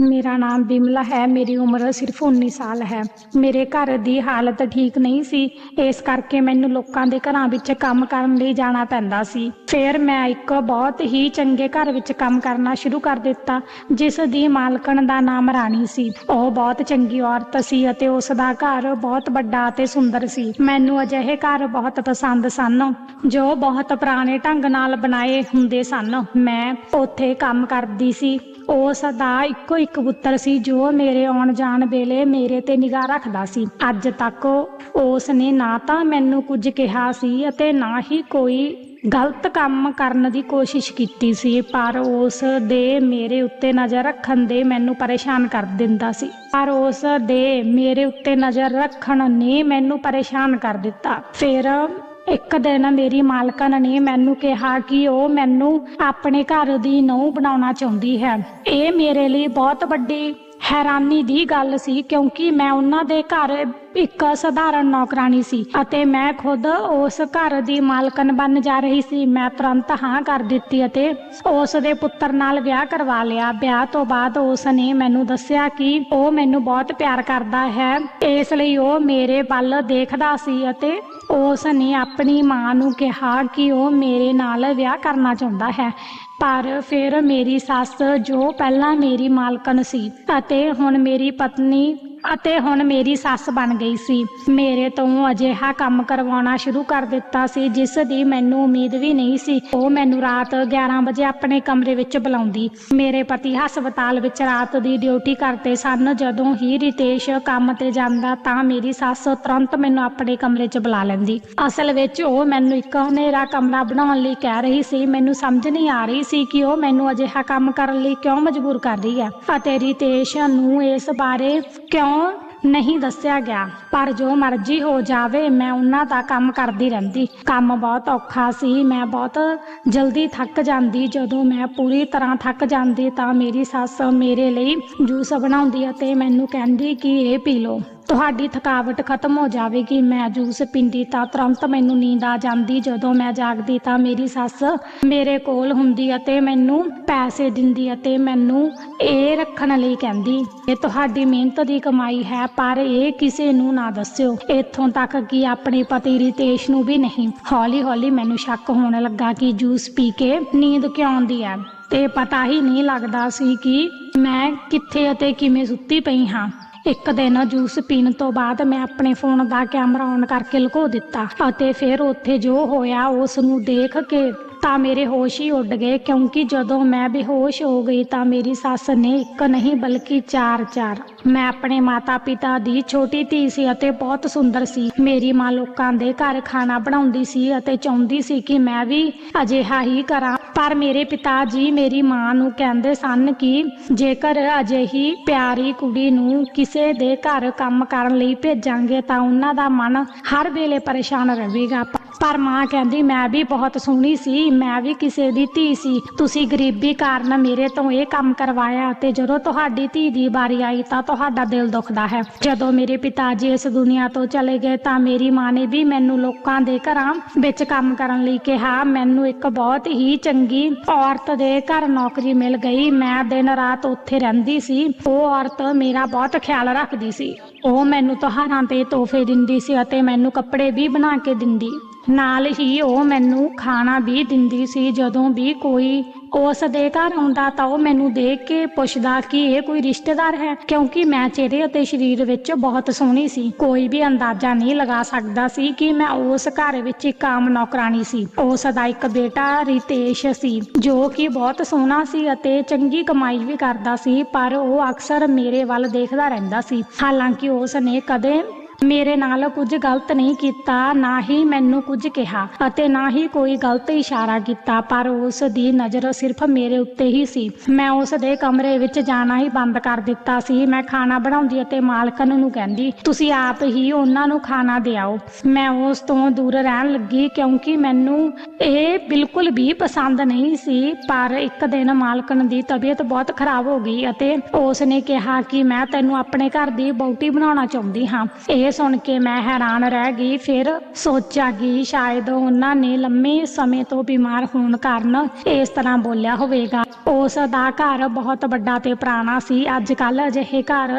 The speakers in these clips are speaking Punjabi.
ਮੇਰਾ ਨਾਮ ਬਿਮਲਾ ਹੈ, ਮੇਰੀ ਉਮਰ ਸਿਰਫ 19 ਸਾਲ ਹੈ। ਮੇਰੇ ਘਰ ਦੀ ਹਾਲਤ ਠੀਕ ਨਹੀਂ ਸੀ। ਇਸ ਕਰਕੇ ਮੈਨੂੰ ਲੋਕਾਂ ਦੇ ਘਰਾਂ ਵਿੱਚ ਕੰਮ ਕਰਨ ਲਈ ਜਾਣਾ ਪੈਂਦਾ ਸੀ। ਫਿਰ ਮੈਂ ਇੱਕ ਬਹੁਤ ਹੀ ਚੰਗੇ ਘਰ ਵਿੱਚ ਕੰਮ ਕਰਨਾ ਸ਼ੁਰੂ ਕਰ ਦਿੱਤਾ, ਜਿਸ ਦੀ ਮਾਲਕਣ ਦਾ ਨਾਮ ਰਾਣੀ ਸੀ। ਉਹ ਬਹੁਤ ਚੰਗੀ ਔਰਤ ਸੀ ਅਤੇ ਉਸ ਦਾ ਘਰ ਬਹੁਤ ਵੱਡਾ ਅਤੇ ਸੁੰਦਰ ਸੀ। ਮੈਨੂੰ ਅਜਿਹੇ ਘਰ ਬਹੁਤ ਪਸੰਦ ਸਨ, ਜੋ ਬਹੁਤ ਪੁਰਾਣੇ ਢੰਗ ਨਾਲ ਬਣਾਏ ਹੁੰਦੇ ਸਨ। ਮੈਂ ਉੱਥੇ ਕੰਮ ਕਰਦੀ ਸੀ। ਉਸ ਦਾ ਇੱਕੋ ਇੱਕ ਪੁੱਤਰ ਸੀ ਜੋ ਮੇਰੇ ਆਉਣ ਜਾਣ ਵੇਲੇ ਮੇਰੇ ਤੇ ਨਿਗਾਹ ਰੱਖਦਾ ਸੀ। ਅੱਜ ਤੱਕ ਉਸ ਨੇ ਨਾ ਤਾਂ ਮੈਨੂੰ ਕੁਝ ਕਿਹਾ ਸੀ ਅਤੇ ਨਾ ਹੀ ਕੋਈ ਗਲਤ ਕੰਮ ਕਰਨ ਦੀ ਕੋਸ਼ਿਸ਼ ਕੀਤੀ ਸੀ, ਪਰ ਉਸ ਦੇ ਮੇਰੇ ਉੱਤੇ ਨਜ਼ਰ ਰੱਖਣ ਦੇ ਮੈਨੂੰ ਪਰੇਸ਼ਾਨ ਕਰ ਦਿੰਦਾ ਸੀ। ਪਰ ਉਸ ਦੇ ਮੇਰੇ ਉੱਤੇ ਨਜ਼ਰ ਰੱਖਣ ਨੇ ਮੈਨੂੰ ਪਰੇਸ਼ਾਨ ਕਰ ਦਿੱਤਾ। ਫਿਰ ਇੱਕ ਦਿਨ ਮੇਰੀ ਮਾਲਕਨ ਨੇ ਮੈਨੂੰ ਕਿਹਾ ਕਿ ਉਹ ਮੈਨੂੰ ਆਪਣੇ ਘਰ ਦੀ ਨੌਂ ਬਣਾਉਣਾ ਚਾਹੁੰਦੀ ਹੈ। ਇਹ ਮੇਰੇ ਲਈ ਬਹੁਤ ਵੱਡੀ ਹੈਰਾਨੀ ਦੀ ਗੱਲ ਸੀ ਕਿਉਂਕਿ ਮੈਂ ਉਹਨਾਂ ਦੇ ਘਰ ਇੱਕ ਸਧਾਰਨ ਨੌਕਰਾਨੀ ਸੀ ਅਤੇ ਮੈਂ ਖੁਦ ਉਸ ਘਰ ਦੀ ਮਾਲਕਨ ਬਣ ਜਾ ਰਹੀ ਸੀ। ਮੈਂ ਤੁਰੰਤ ਹਾਂ ਕਰ ਦਿੱਤੀ ਅਤੇ ਉਸ ਦੇ ਪੁੱਤਰ ਨਾਲ ਵਿਆਹ ਕਰਵਾ ਲਿਆ। ਵਿਆਹ ਤੋਂ ਬਾਅਦ ਉਸ ਨੇ ਮੈਨੂੰ ਦੱਸਿਆ ਕਿ ਉਹ ਮੈਨੂੰ ਬਹੁਤ ਪਿਆਰ ਕਰਦਾ ਹੈ। ਇਸ ਲਈ ਉਹ ਮੇਰੇ ਵੱਲ ਦੇਖਦਾ ਸੀ ਅਤੇ ਉਸ ਨੇ ਆਪਣੀ ਮਾਂ ਨੂੰ ਕਿਹਾ ਕਿ ਉਹ ਮੇਰੇ ਨਾਲ ਵਿਆਹ ਕਰਨਾ ਚਾਹੁੰਦਾ ਹੈ। ਪਰ ਫਿਰ ਮੇਰੀ ਸੱਸ, ਜੋ ਪਹਿਲਾਂ ਮੇਰੀ ਮਾਲਕਨ ਸੀ ਅਤੇ ਹੁਣ ਮੇਰੀ ਪਤਨੀ ਅਤੇ ਹੁਣ ਮੇਰੀ ਸੱਸ ਬਣ ਗਈ ਸੀ। ਮੇਰੇ ਤੋਂ ਅਜਿਹਾ ਕੰਮ ਕਰਵਾਉਣਾ ਸ਼ੁਰੂ ਕਰ ਦਿੱਤਾ ਸੀ, ਜਿਸ ਦੀ ਮੈਨੂੰ ਉਮੀਦ ਵੀ ਨਹੀਂ ਸੀ। ਉਹ ਮੈਨੂੰ ਰਾਤ 11 ਵਜੇ ਆਪਣੇ ਕਮਰੇ ਵਿੱਚ ਬੁਲਾਉਂਦੀ। ਮੇਰੇ ਪਤੀ ਹਸਪਤਾਲ ਵਿੱਚ ਰਾਤ ਦੀ ਡਿਊਟੀ ਕਰਦੇ ਸਨ। ਜਦੋਂ ਹੀ ਰਿਤੇਸ਼ ਕੰਮ ਤੇ ਜਾਂਦਾ ਤਾਂ ਮੇਰੀ ਸੱਸ ਤੁਰੰਤ ਮੈਨੂੰ ਆਪਣੇ ਕਮਰੇ 'ਚ ਬੁਲਾ ਲੈਂਦੀ। ਅਸਲ ਵਿੱਚ ਉਹ ਮੈਨੂੰ ਇੱਕ ਹਨੇਰਾ ਕਮਰਾ ਬਣਾਉਣ ਲਈ ਕਹਿ ਰਹੀ ਸੀ। ਮੈਨੂੰ ਸਮਝ ਨਹੀਂ ਆ ਰਹੀ ਸੀ ਕਿ ਉਹ ਮੈਨੂੰ ਅਜਿਹਾ ਕੰਮ ਕਰਨ ਲਈ ਕਿਉਂ ਮਜਬੂਰ ਕਰ ਰਹੀ ਹੈ। ਅਤੇ ਰਿਤੇਸ਼ ਨੂੰ ਇਸ ਬਾਰੇ ਕਿਉਂ ਨਹੀਂ ਦੱਸਿਆ ਗਿਆ? ਪਰ ਜੋ ਮਰਜ਼ੀ ਹੋ ਜਾਵੇ, ਮੈਂ ਉਹਨਾਂ ਦਾ ਕੰਮ ਕਰਦੀ ਰਹਿੰਦੀ। ਕੰਮ ਬਹੁਤ ਔਖਾ ਸੀ। ਮੈਂ ਬਹੁਤ ਜਲਦੀ ਥੱਕ ਜਾਂਦੀ। ਜਦੋਂ ਮੈਂ ਪੂਰੀ ਤਰ੍ਹਾਂ ਥੱਕ ਜਾਂਦੀ ਤਾਂ ਮੇਰੀ ਸੱਸ ਮੇਰੇ ਲਈ ਜੂਸ ਬਣਾਉਂਦੀ ਅਤੇ ਮੈਨੂੰ ਕਹਿੰਦੀ ਕਿ ਇਹ ਪੀ ਲਓ। ਤੁਹਾਡੀ ਥਕਾਵਟ ਖਤਮ ਹੋ ਜਾਵੇਗੀ। ਮੈਂ ਜੂਸ ਪੀਂਦੀ ਤਾਂ ਤੁਰੰਤ ਮੈਨੂੰ ਨੀਂਦ ਆ ਜਾਂਦੀ। ਜਦੋਂ ਮੈਂ ਜਾਗਦੀ ਤਾਂ ਮੇਰੀ ਸੱਸ ਮੇਰੇ ਕੋਲ ਹੁੰਦੀ ਅਤੇ ਮੈਨੂੰ ਪੈਸੇ ਦਿੰਦੀ ਅਤੇ ਮੈਨੂੰ ਇਹ ਰੱਖਣ ਲਈ ਕਹਿੰਦੀ, ਇਹ ਤੁਹਾਡੀ ਮਿਹਨਤ ਦੀ ਕਮਾਈ ਹੈ, ਪਰ ਇਹ ਕਿਸੇ ਨੂੰ ਨਾ ਦੱਸਿਓ। ਇੱਥੋਂ ਤੱਕ ਕਿ ਆਪਣੇ ਪਤੀ ਰਿਤੇਸ਼ ਨੂੰ ਵੀ ਨਹੀਂ। ਹੌਲੀ ਹੌਲੀ ਮੈਨੂੰ ਸ਼ੱਕ ਹੋਣ ਲੱਗਾ ਕਿ ਜੂਸ ਪੀ ਕੇ ਨੀਂਦ ਕਿਉਂ ਆਉਂਦੀ ਹੈ। ਤੇ ਪਤਾ ਹੀ ਨਹੀਂ ਲੱਗਦਾ ਸੀ ਕਿ ਮੈਂ ਕਿੱਥੇ ਅਤੇ ਕਿਵੇਂ ਸੁੱਤੀ ਪਈ ਹਾਂ। ਇੱਕ ਦਿਨ ਜੂਸ ਪੀਣ ਤੋਂ ਬਾਅਦ ਮੈਂ ਆਪਣੇ ਫੋਨ ਦਾ ਕੈਮਰਾ ਔਨ ਕਰਕੇ ਲੁਕੋ ਦਿੱਤਾ ਅਤੇ ਫਿਰ ਉੱਥੇ ਜੋ ਹੋਇਆ ਉਸ ਨੂੰ ਦੇਖ ਕੇ ਤਾਂ ਮੇਰੇ ਹੋਸ਼ ਹੀ ਉੱਡ ਗਏ ਕਿਉਂਕਿ ਜਦੋਂ ਮੈਂ ਬੇਹੋਸ਼ ਹੋ ਗਈ ਤਾਂ ਮੇਰੀ ਸੱਸ ਨੇ ਇੱਕ ਨਹੀਂ ਬਲਕਿ ਚਾਰ ਚਾਰ ਮੈਂ ਆਪਣੇ ਮਾਤਾ-ਪਿਤਾ ਦੀ ਛੋਟੀ ਧੀ ਸੀ ਅਤੇ ਬਹੁਤ ਸੁੰਦਰ ਸੀ। ਮੇਰੀ ਮਾਂ ਲੋਕਾਂ ਦੇ ਘਰ ਖਾਣਾ ਬਣਾਉਂਦੀ ਸੀ ਅਤੇ ਚਾਹੁੰਦੀ ਸੀ ਕਿ ਮੈਂ ਵੀ ਅਜਿਹਾ ਹੀ ਕਰਾਂ। ਪਰ ਮੇਰੇ ਪਿਤਾ ਜੀ ਮੇਰੀ ਮਾਂ ਨੂੰ ਕਹਿੰਦੇ ਸਨ ਕਿ ਜੇਕਰ ਅਜਿਹੀ ਪਿਆਰੀ ਕੁੜੀ ਨੂੰ ਕਿਸੇ ਦੇ ਘਰ ਕੰਮ ਕਰਨ ਲਈ ਭੇਜਾਂਗੇ ਤਾਂ ਉਹਨਾਂ ਦਾ ਮਨ ਹਰ ਵੇਲੇ ਪਰੇਸ਼ਾਨ ਰਹੇਗਾ। ਪਰ ਮਾਂ ਕਹਿੰਦੀ, ਮੈਂ ਵੀ ਬਹੁਤ ਸੋਹਣੀ ਸੀ, ਮੈਂ ਵੀ ਕਿਸੇ ਦੀ ਧੀ ਸੀ। ਤੁਸੀਂ ਗਰੀਬੀ ਕਾਰਨ ਮੇਰੇ ਤੋਂ ਇਹ ਕੰਮ ਕਰਵਾਇਆ ਤੇ ਜਦੋਂ ਤੁਹਾਡੀ ਧੀ ਦੀ ਵਾਰੀ ਆਈ ਤਾਂ ਤੁਹਾਡਾ ਦਿਲ ਦੁਖਦਾ ਹੈ। ਜਦੋਂ ਮੇਰੇ ਪਿਤਾ ਜੀ ਇਸ ਦੁਨੀਆ ਤੋਂ ਚਲੇ ਗਏ ਤਾਂ ਮੇਰੀ ਮਾਂ ਨੇ ਵੀ ਮੈਨੂੰ ਲੋਕਾਂ ਦੇ ਘਰਾਂ ਵਿੱਚ ਕੰਮ ਕਰਨ ਲਈ ਕਿਹਾ। ਮੈਨੂੰ ਇੱਕ ਬਹੁਤ ਹੀ ਚੰਗੀ ਔਰਤ ਦੇ ਘਰ ਨੌਕਰੀ ਮਿਲ ਗਈ। ਮੈਂ ਦਿਨ ਰਾਤ ਉੱਥੇ ਰਹਿੰਦੀ ਸੀ। ਉਹ ਔਰਤ ਮੇਰਾ ਬਹੁਤ ਖਿਆਲ ਰੱਖਦੀ ਸੀ। ਉਹ ਮੈਨੂੰ ਤਿਉਹਾਰਾਂ ਤੇ ਤੋਹਫੇ ਦਿੰਦੀ ਸੀ ਅਤੇ ਮੈਨੂੰ ਕੱਪੜੇ ਵੀ ਬਣਾ ਕੇ ਦਿੰਦੀ। ਨਾਲ ਹੀ ਉਹ ਮੈਨੂੰ ਖਾਣਾ ਵੀ ਦਿੰਦੀ ਸੀ। ਜਦੋਂ ਵੀ ਕੋਈ ਉਸ ਦੇ ਘਰ ਆਉਂਦਾ ਤਾਂ ਉਹ ਮੈਨੂੰ ਦੇਖ ਕੇ ਪੁੱਛਦਾ ਕਿ ਇਹ ਕੋਈ ਰਿਸ਼ਤੇਦਾਰ ਹੈ, ਕਿਉਂਕਿ ਮੈਂ ਚਿਹਰੇ ਅਤੇ ਸਰੀਰ ਵਿੱਚ ਬਹੁਤ ਸੋਹਣੀ ਸੀ। ਕੋਈ ਵੀ ਅੰਦਾਜ਼ਾ ਨਹੀਂ ਲਗਾ ਸਕਦਾ ਸੀ ਕਿ ਮੈਂ ਉਸ ਘਰ ਵਿੱਚ ਇੱਕ ਆਮ ਨੌਕਰਾਨੀ ਸੀ। ਉਸ ਦਾ ਇੱਕ ਬੇਟਾ ਰਿਤੇਸ਼ ਸੀ, ਜੋ ਕਿ ਬਹੁਤ ਸੋਹਣਾ ਸੀ ਅਤੇ ਚੰਗੀ ਕਮਾਈ ਵੀ ਕਰਦਾ ਸੀ, ਪਰ ਉਹ ਅਕਸਰ ਮੇਰੇ ਵੱਲ ਦੇਖਦਾ ਰਹਿੰਦਾ ਸੀ। ਹਾਲਾਂਕਿ ਉਸ ਨੇ ਕਦੇ ਮੇਰੇ ਨਾਲ ਕੁਝ ਗਲਤ ਨਹੀਂ ਕੀਤਾ, ਨਾ ਹੀ ਮੈਨੂੰ ਕੁਝ ਕਿਹਾ ਅਤੇ ਨਾ ਹੀ ਕੋਈ ਗਲਤ ਇਸ਼ਾਰਾ ਕੀਤਾ, ਪਰ ਉਸ ਦੀ ਨਜ਼ਰ ਸਿਰਫ ਮੇਰੇ ਉੱਤੇ ਹੀ ਸੀ। ਮੈਂ ਉਸ ਦੇ ਕਮਰੇ ਵਿੱਚ ਜਾਣਾ ਹੀ ਬੰਦ ਕਰ ਦਿੱਤਾ ਸੀ। ਮੈਂ ਖਾਣਾ ਬਣਾਉਂਦੀ ਅਤੇ ਮਾਲਕਨ ਨੂੰ ਕਹਿੰਦੀ, ਤੁਸੀਂ ਆਪ ਹੀ ਉਹਨਾਂ ਨੂੰ ਖਾਣਾ ਦਿਆਓ। ਮੈਂ ਉਸ ਤੋਂ ਦੂਰ ਰਹਿਣ ਲੱਗੀ ਕਿਉਂਕਿ ਮੈਨੂੰ ਇਹ ਬਿਲਕੁਲ ਵੀ ਪਸੰਦ ਨਹੀਂ ਸੀ, ਪਰ ਇੱਕ ਦਿਨ ਮਾਲਕਨ ਦੀ ਤਬੀਅਤ ਬਹੁਤ ਖਰਾਬ ਹੋ ਗਈ ਅਤੇ ਉਸ ਨੇ ਕਿਹਾ ਕਿ ਮੈਂ ਤੈਨੂੰ ਆਪਣੇ ਘਰ ਦੀ ਬੌਟੀ ਬਣਾਉਣਾ ਚਾਹੁੰਦੀ ਹਾਂ। ਇਹ ਇਹ ਸੁਣ ਕੇ ਮੈਂ ਹੈਰਾਨ ਰਹਿ ਗਈ, ਫਿਰ ਸੋਚਿਆ ਕਿ ਸ਼ਾਇਦ ਉਹਨਾਂ ਨੇ ਲੰਮੇ ਸਮੇਂ ਤੋਂ ਬਿਮਾਰ ਹੋਣ ਕਾਰਨ ਇਸ ਤਰ੍ਹਾਂ ਬੋਲਿਆ ਹੋਵੇਗਾ। ਉਸ ਦਾ ਘਰ ਬਹੁਤ ਵੱਡਾ ਤੇ ਪੁਰਾਣਾ ਸੀ ਅੱਜ ਕੱਲ ਅਜਿਹੇ ਘਰ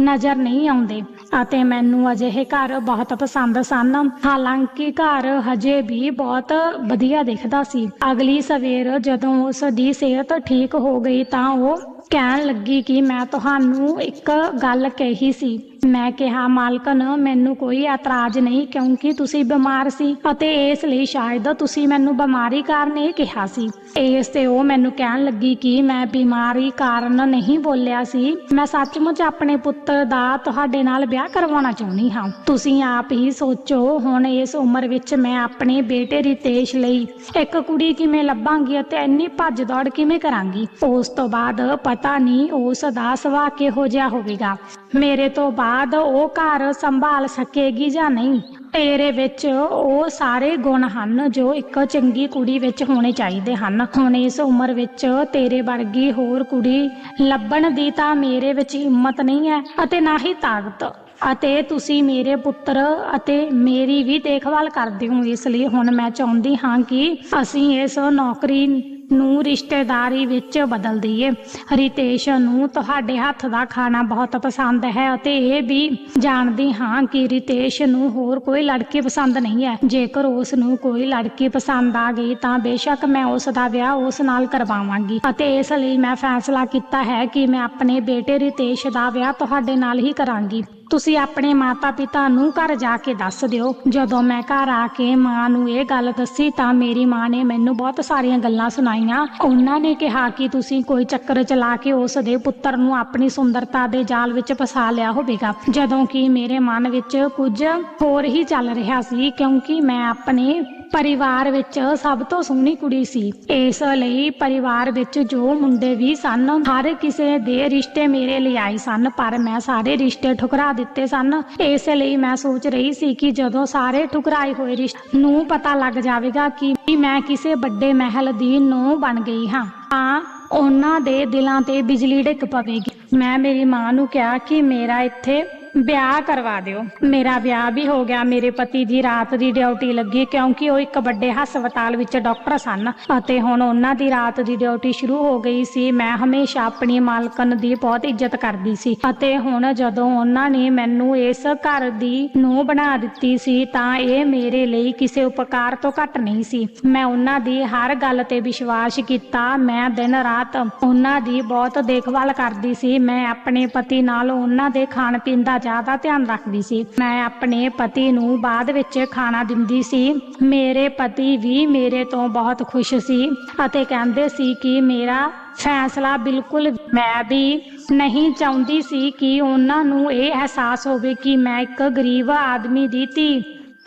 ਨਜ਼ਰ ਨਹੀਂ ਆਉਂਦੇ ਅਤੇ ਮੈਨੂੰ ਅਜਿਹੇ ਘਰ ਬਹੁਤ ਪਸੰਦ ਸਨ। ਹਾਲਾਂਕਿ ਘਰ ਹਜੇ ਵੀ ਬਹੁਤ ਵਧੀਆ ਦਿਖਦਾ ਸੀ। ਅਗਲੀ ਸਵੇਰ ਜਦੋਂ ਉਸ ਦੀ ਸਿਹਤ ਠੀਕ ਹੋ ਗਈ ਤਾਂ ਉਹ ਕਹਿਣ ਲੱਗੀ ਕਿ ਮੈਂ ਤੁਹਾਨੂੰ ਇੱਕ ਗੱਲ ਕਹੀ ਸੀ। ਮੈਂ ਕਿਹਾ, ਮਾਲਕਨ, ਮੈਨੂੰ ਕੋਈ ਇਤਰਾਜ਼ ਨਹੀਂ, ਕਿਉਂਕਿ ਤੁਸੀਂ ਬਿਮਾਰ ਸੀ ਅਤੇ ਇਸ ਲਈ ਸ਼ਾਇਦ ਤੁਸੀਂ ਮੈਨੂੰ ਬਿਮਾਰੀ ਕਾਰਨ ਇਹ ਕਿਹਾ ਸੀ। ਇਸ ਤੇ ਉਹ ਮੈਨੂੰ ਕਹਿਣ ਲੱਗੀ ਕਿ ਮੈਂ ਬਿਮਾਰੀ ਕਾਰਨ ਨਹੀਂ ਬੋਲਿਆ ਸੀ। ਮੈਂ ਸੱਚਮੁੱਚ ਆਪਣੇ ਪੁੱਤਰ ਦਾ ਤੁਹਾਡੇ ਨਾਲ ਵਿਆਹ ਕਰਵਾਉਣਾ ਚਾਹੁੰਦੀ ਹਾਂ। ਤੁਸੀਂ ਆਪ ਹੀ ਸੋਚੋ, ਹੁਣ ਇਸ ਉਮਰ ਵਿੱਚ ਮੈਂ ਆਪਣੇ ਬੇਟੇ ਰਿਤੇਸ਼ ਲਈ ਇੱਕ ਕੁੜੀ ਕਿਵੇਂ ਲੱਭਾਂਗੀ ਅਤੇ ਇੰਨੀ ਭੱਜ ਦੌੜ ਕਿਵੇਂ ਕਰਾਂਗੀ? ਉਸ ਤੋਂ ਬਾਅਦ ਪਤਾ ਨਹੀਂ ਉਸ ਦਾ ਸੁਭਾਅ ਕਿਹੋ ਜਿਹਾ ਹੋਵੇਗਾ। ਮੇਰੇ ਤੋਂ ਬਾਅਦ ਉਹ ਘਰ ਸੰਭਾਲ ਸਕੇਗੀ ਜਾਂ ਨਹੀਂ, ਤੇਰੇ ਵਿੱਚ ਉਹ ਸਾਰੇ ਗੁਣ ਹਨ ਜੋ ਇੱਕ ਚੰਗੀ ਕੁੜੀ ਵਿੱਚ ਹੋਣੇ ਚਾਹੀਦੇ ਹਨ। ਹੁਣ ਇਸ ਉਮਰ ਵਿੱਚ ਤੇਰੇ ਵਰਗੀ ਹੋਰ ਕੁੜੀ ਲੱਭਣ ਦੀ ਤਾਂ ਮੇਰੇ ਵਿੱਚ ਹਿੰਮਤ ਨਹੀਂ ਹੈ ਅਤੇ ਨਾ ਹੀ ਤਾਕਤ। ਅਤੇ ਤੁਸੀਂ ਮੇਰੇ ਪੁੱਤਰ ਅਤੇ ਮੇਰੀ ਵੀ ਦੇਖਭਾਲ ਕਰਦੇ ਹੋ, ਇਸ ਲਈ ਹੁਣ ਮੈਂ ਚਾਹੁੰਦੀ ਹਾਂ ਕਿ ਅਸੀਂ ਇਸ ਨੌਕਰੀ ਨੂੰ ਰਿਸ਼ਤੇਦਾਰੀ ਵਿੱਚ ਬਦਲ ਦਈਏ। ਰਿਤੇਸ਼ ਨੂੰ ਤੁਹਾਡੇ ਹੱਥ ਦਾ ਖਾਣਾ ਬਹੁਤ ਪਸੰਦ ਹੈ ਅਤੇ ਇਹ ਵੀ ਜਾਣਦੀ ਹਾਂ ਕਿ ਰਿਤੇਸ਼ ਨੂੰ ਹੋਰ ਕੋਈ ਲੜਕੀ ਪਸੰਦ ਨਹੀਂ ਹੈ। ਜੇਕਰ ਉਸ ਨੂੰ ਕੋਈ ਲੜਕੀ ਪਸੰਦ ਆ ਗਈ ਤਾਂ ਬੇਸ਼ੱਕ ਮੈਂ ਉਸ ਦਾ ਵਿਆਹ ਉਸ ਨਾਲ ਕਰਵਾਵਾਂਗੀ। ਅਤੇ ਇਸ ਲਈ ਮੈਂ ਫੈਸਲਾ ਕੀਤਾ ਹੈ ਕਿ ਮੈਂ ਆਪਣੇ ਬੇਟੇ ਰਿਤੇਸ਼ ਦਾ ਵਿਆਹ ਤੁਹਾਡੇ ਨਾਲ ਹੀ ਕਰਾਂਗੀ। ਤੁਸੀਂ ਆਪਣੇ ਮਾਤਾ-ਪਿਤਾ ਨੂੰ ਘਰ ਜਾ ਕੇ ਦੱਸ ਦਿਓ। ਜਦੋਂ ਮੈਂ ਘਰ ਆ ਕੇ ਮਾਂ ਨੂੰ ਇਹ ਗੱਲ ਦੱਸੀ, ਤਾਂ ਮੇਰੀ ਮਾਂ ਨੇ ਮੈਨੂੰ ਬਹੁਤ ਸਾਰੀਆਂ ਗੱਲਾਂ ਸੁਣਾਈਆਂ। ਉਹਨਾਂ ਨੇ ਕਿਹਾ ਕਿ ਤੁਸੀਂ ਕੋਈ ਚੱਕਰ ਚਲਾ ਕੇ ਉਸ ਦੇ ਪੁੱਤਰ ਨੂੰ ਆਪਣੀ ਸੁੰਦਰਤਾ ਦੇ ਜਾਲ ਵਿੱਚ ਫਸਾ ਲਿਆ ਹੋਵੇਗਾ। ਜਦੋਂ ਕਿ ਮੇਰੇ ਮਨ ਵਿੱਚ ਕੁਝ ਹੋਰ ਹੀ ਚੱਲ ਰਿਹਾ ਸੀ, ਕਿਉਂਕਿ ਮੈਂ ਆਪਣੇ ਪਰਿਵਾਰ ਵਿੱਚ ਸਭ ਤੋਂ ਸੋਹਣੀ ਕੁੜੀ ਸੀ। ਇਸ ਲਈ ਪਰਿਵਾਰ ਵਿੱਚ ਜੋ ਮੁੰਡੇ ਵੀ ਸਨ, ਹਰ ਕਿਸੇ ਦੇ ਰਿਸ਼ਤੇ ਮੇਰੇ ਲਈ ਆਏ ਸਨ, ਪਰ ਮੈਂ ਸਾਰੇ ਰਿਸ਼ਤੇ ਠੁਕਰਾ ਦਿੱਤੇ ਸਨ। ਇਸ ਲਈ ਮੈਂ ਸੋਚ ਰਹੀ ਸੀ ਕਿ ਜਦੋਂ ਸਾਰੇ ਠੁਕਰਾਏ ਹੋਏ ਰਿਸ਼ਤੇ ਨੂੰ ਪਤਾ ਲੱਗ ਜਾਵੇਗਾ ਕਿ ਮੈਂ ਕਿਸੇ ਵੱਡੇ ਮਹਿਲ ਦੀ ਨੂੰ ਬਣ ਗਈ ਹਾਂ, ਤਾਂ ਉਹਨਾਂ ਦੇ ਦਿਲਾਂ ਤੇ ਬਿਜਲੀ ਡਿੱਗ ਪਵੇਗੀ। ਮੈਂ ਮੇਰੀ ਮਾਂ ਨੂੰ ਕਿਹਾ ਕਿ ਮੇਰਾ ਇੱਥੇ ਵਿਆਹ ਕਰਵਾ ਦਿਓ। ਮੇਰਾ ਵਿਆਹ ਵੀ ਹੋ ਗਿਆ। ਮੇਰੇ ਪਤੀ ਦੀ ਰਾਤ ਦੀ ਡਿਊਟੀ ਲੱਗੀ ਕਿਉਂਕਿ ਉਹ ਇੱਕ ਵੱਡੇ ਹਸਪਤਾਲ ਵਿੱਚ ਡਾਕਟਰ ਸਨ ਅਤੇ ਹੁਣ ਉਹਨਾਂ ਦੀ ਰਾਤ ਦੀ ਡਿਊਟੀ ਸ਼ੁਰੂ ਹੋ ਗਈ ਸੀ। ਮੈਂ ਹਮੇਸ਼ਾ ਆਪਣੀ ਮਾਲਕਨ ਦੀ ਬਹੁਤ ਇੱਜ਼ਤ ਕਰਦੀ ਸੀ ਅਤੇ ਹੁਣ ਜਦੋਂ ਉਹਨਾਂ ਨੇ ਮੈਨੂੰ ਇਸ ਘਰ ਦੀ ਨੂੰ ਬਣਾ ਦਿੱਤੀ ਸੀ ਤਾਂ ਇਹ ਮੇਰੇ ਲਈ ਕਿਸੇ ਉਪਕਾਰ ਤੋਂ ਘੱਟ ਨਹੀਂ ਸੀ। ਮੈਂ ਉਹਨਾਂ ਦੀ ਹਰ ਗੱਲ ਤੇ ਵਿਸ਼ਵਾਸ ਕੀਤਾ। ਮੈਂ ਦਿਨ ਰਾਤ ਉਹਨਾਂ ਦੀ ਬਹੁਤ ਦੇਖਭਾਲ ਕਰਦੀ ਸੀ। ਮੈਂ ਆਪਣੇ ਪਤੀ ਨਾਲ ਉਹਨਾਂ ਦੇ ਖਾਣ ਪੀਣ ਦਾ ਜ਼ਿਆਦਾ ਧਿਆਨ ਰੱਖਦੀ ਸੀ। ਮੈਂ ਆਪਣੇ ਪਤੀ ਨੂੰ ਬਾਅਦ ਵਿੱਚ ਖਾਣਾ ਦਿੰਦੀ ਸੀ। ਮੇਰੇ ਪਤੀ ਵੀ ਮੇਰੇ ਤੋਂ ਬਹੁਤ ਖੁਸ਼ ਸੀ ਅਤੇ ਕਹਿੰਦੇ ਸੀ ਕਿ ਮੇਰਾ ਫੈਸਲਾ ਬਿਲਕੁਲ ਮੈਂ ਵੀ ਨਹੀਂ ਚਾਹੁੰਦੀ ਸੀ ਕਿ ਉਹਨਾਂ ਨੂੰ ਇਹ ਅਹਿਸਾਸ ਹੋਵੇ ਕਿ ਮੈਂ ਇੱਕ ਗਰੀਬ ਆਦਮੀ ਦੀ ਧੀ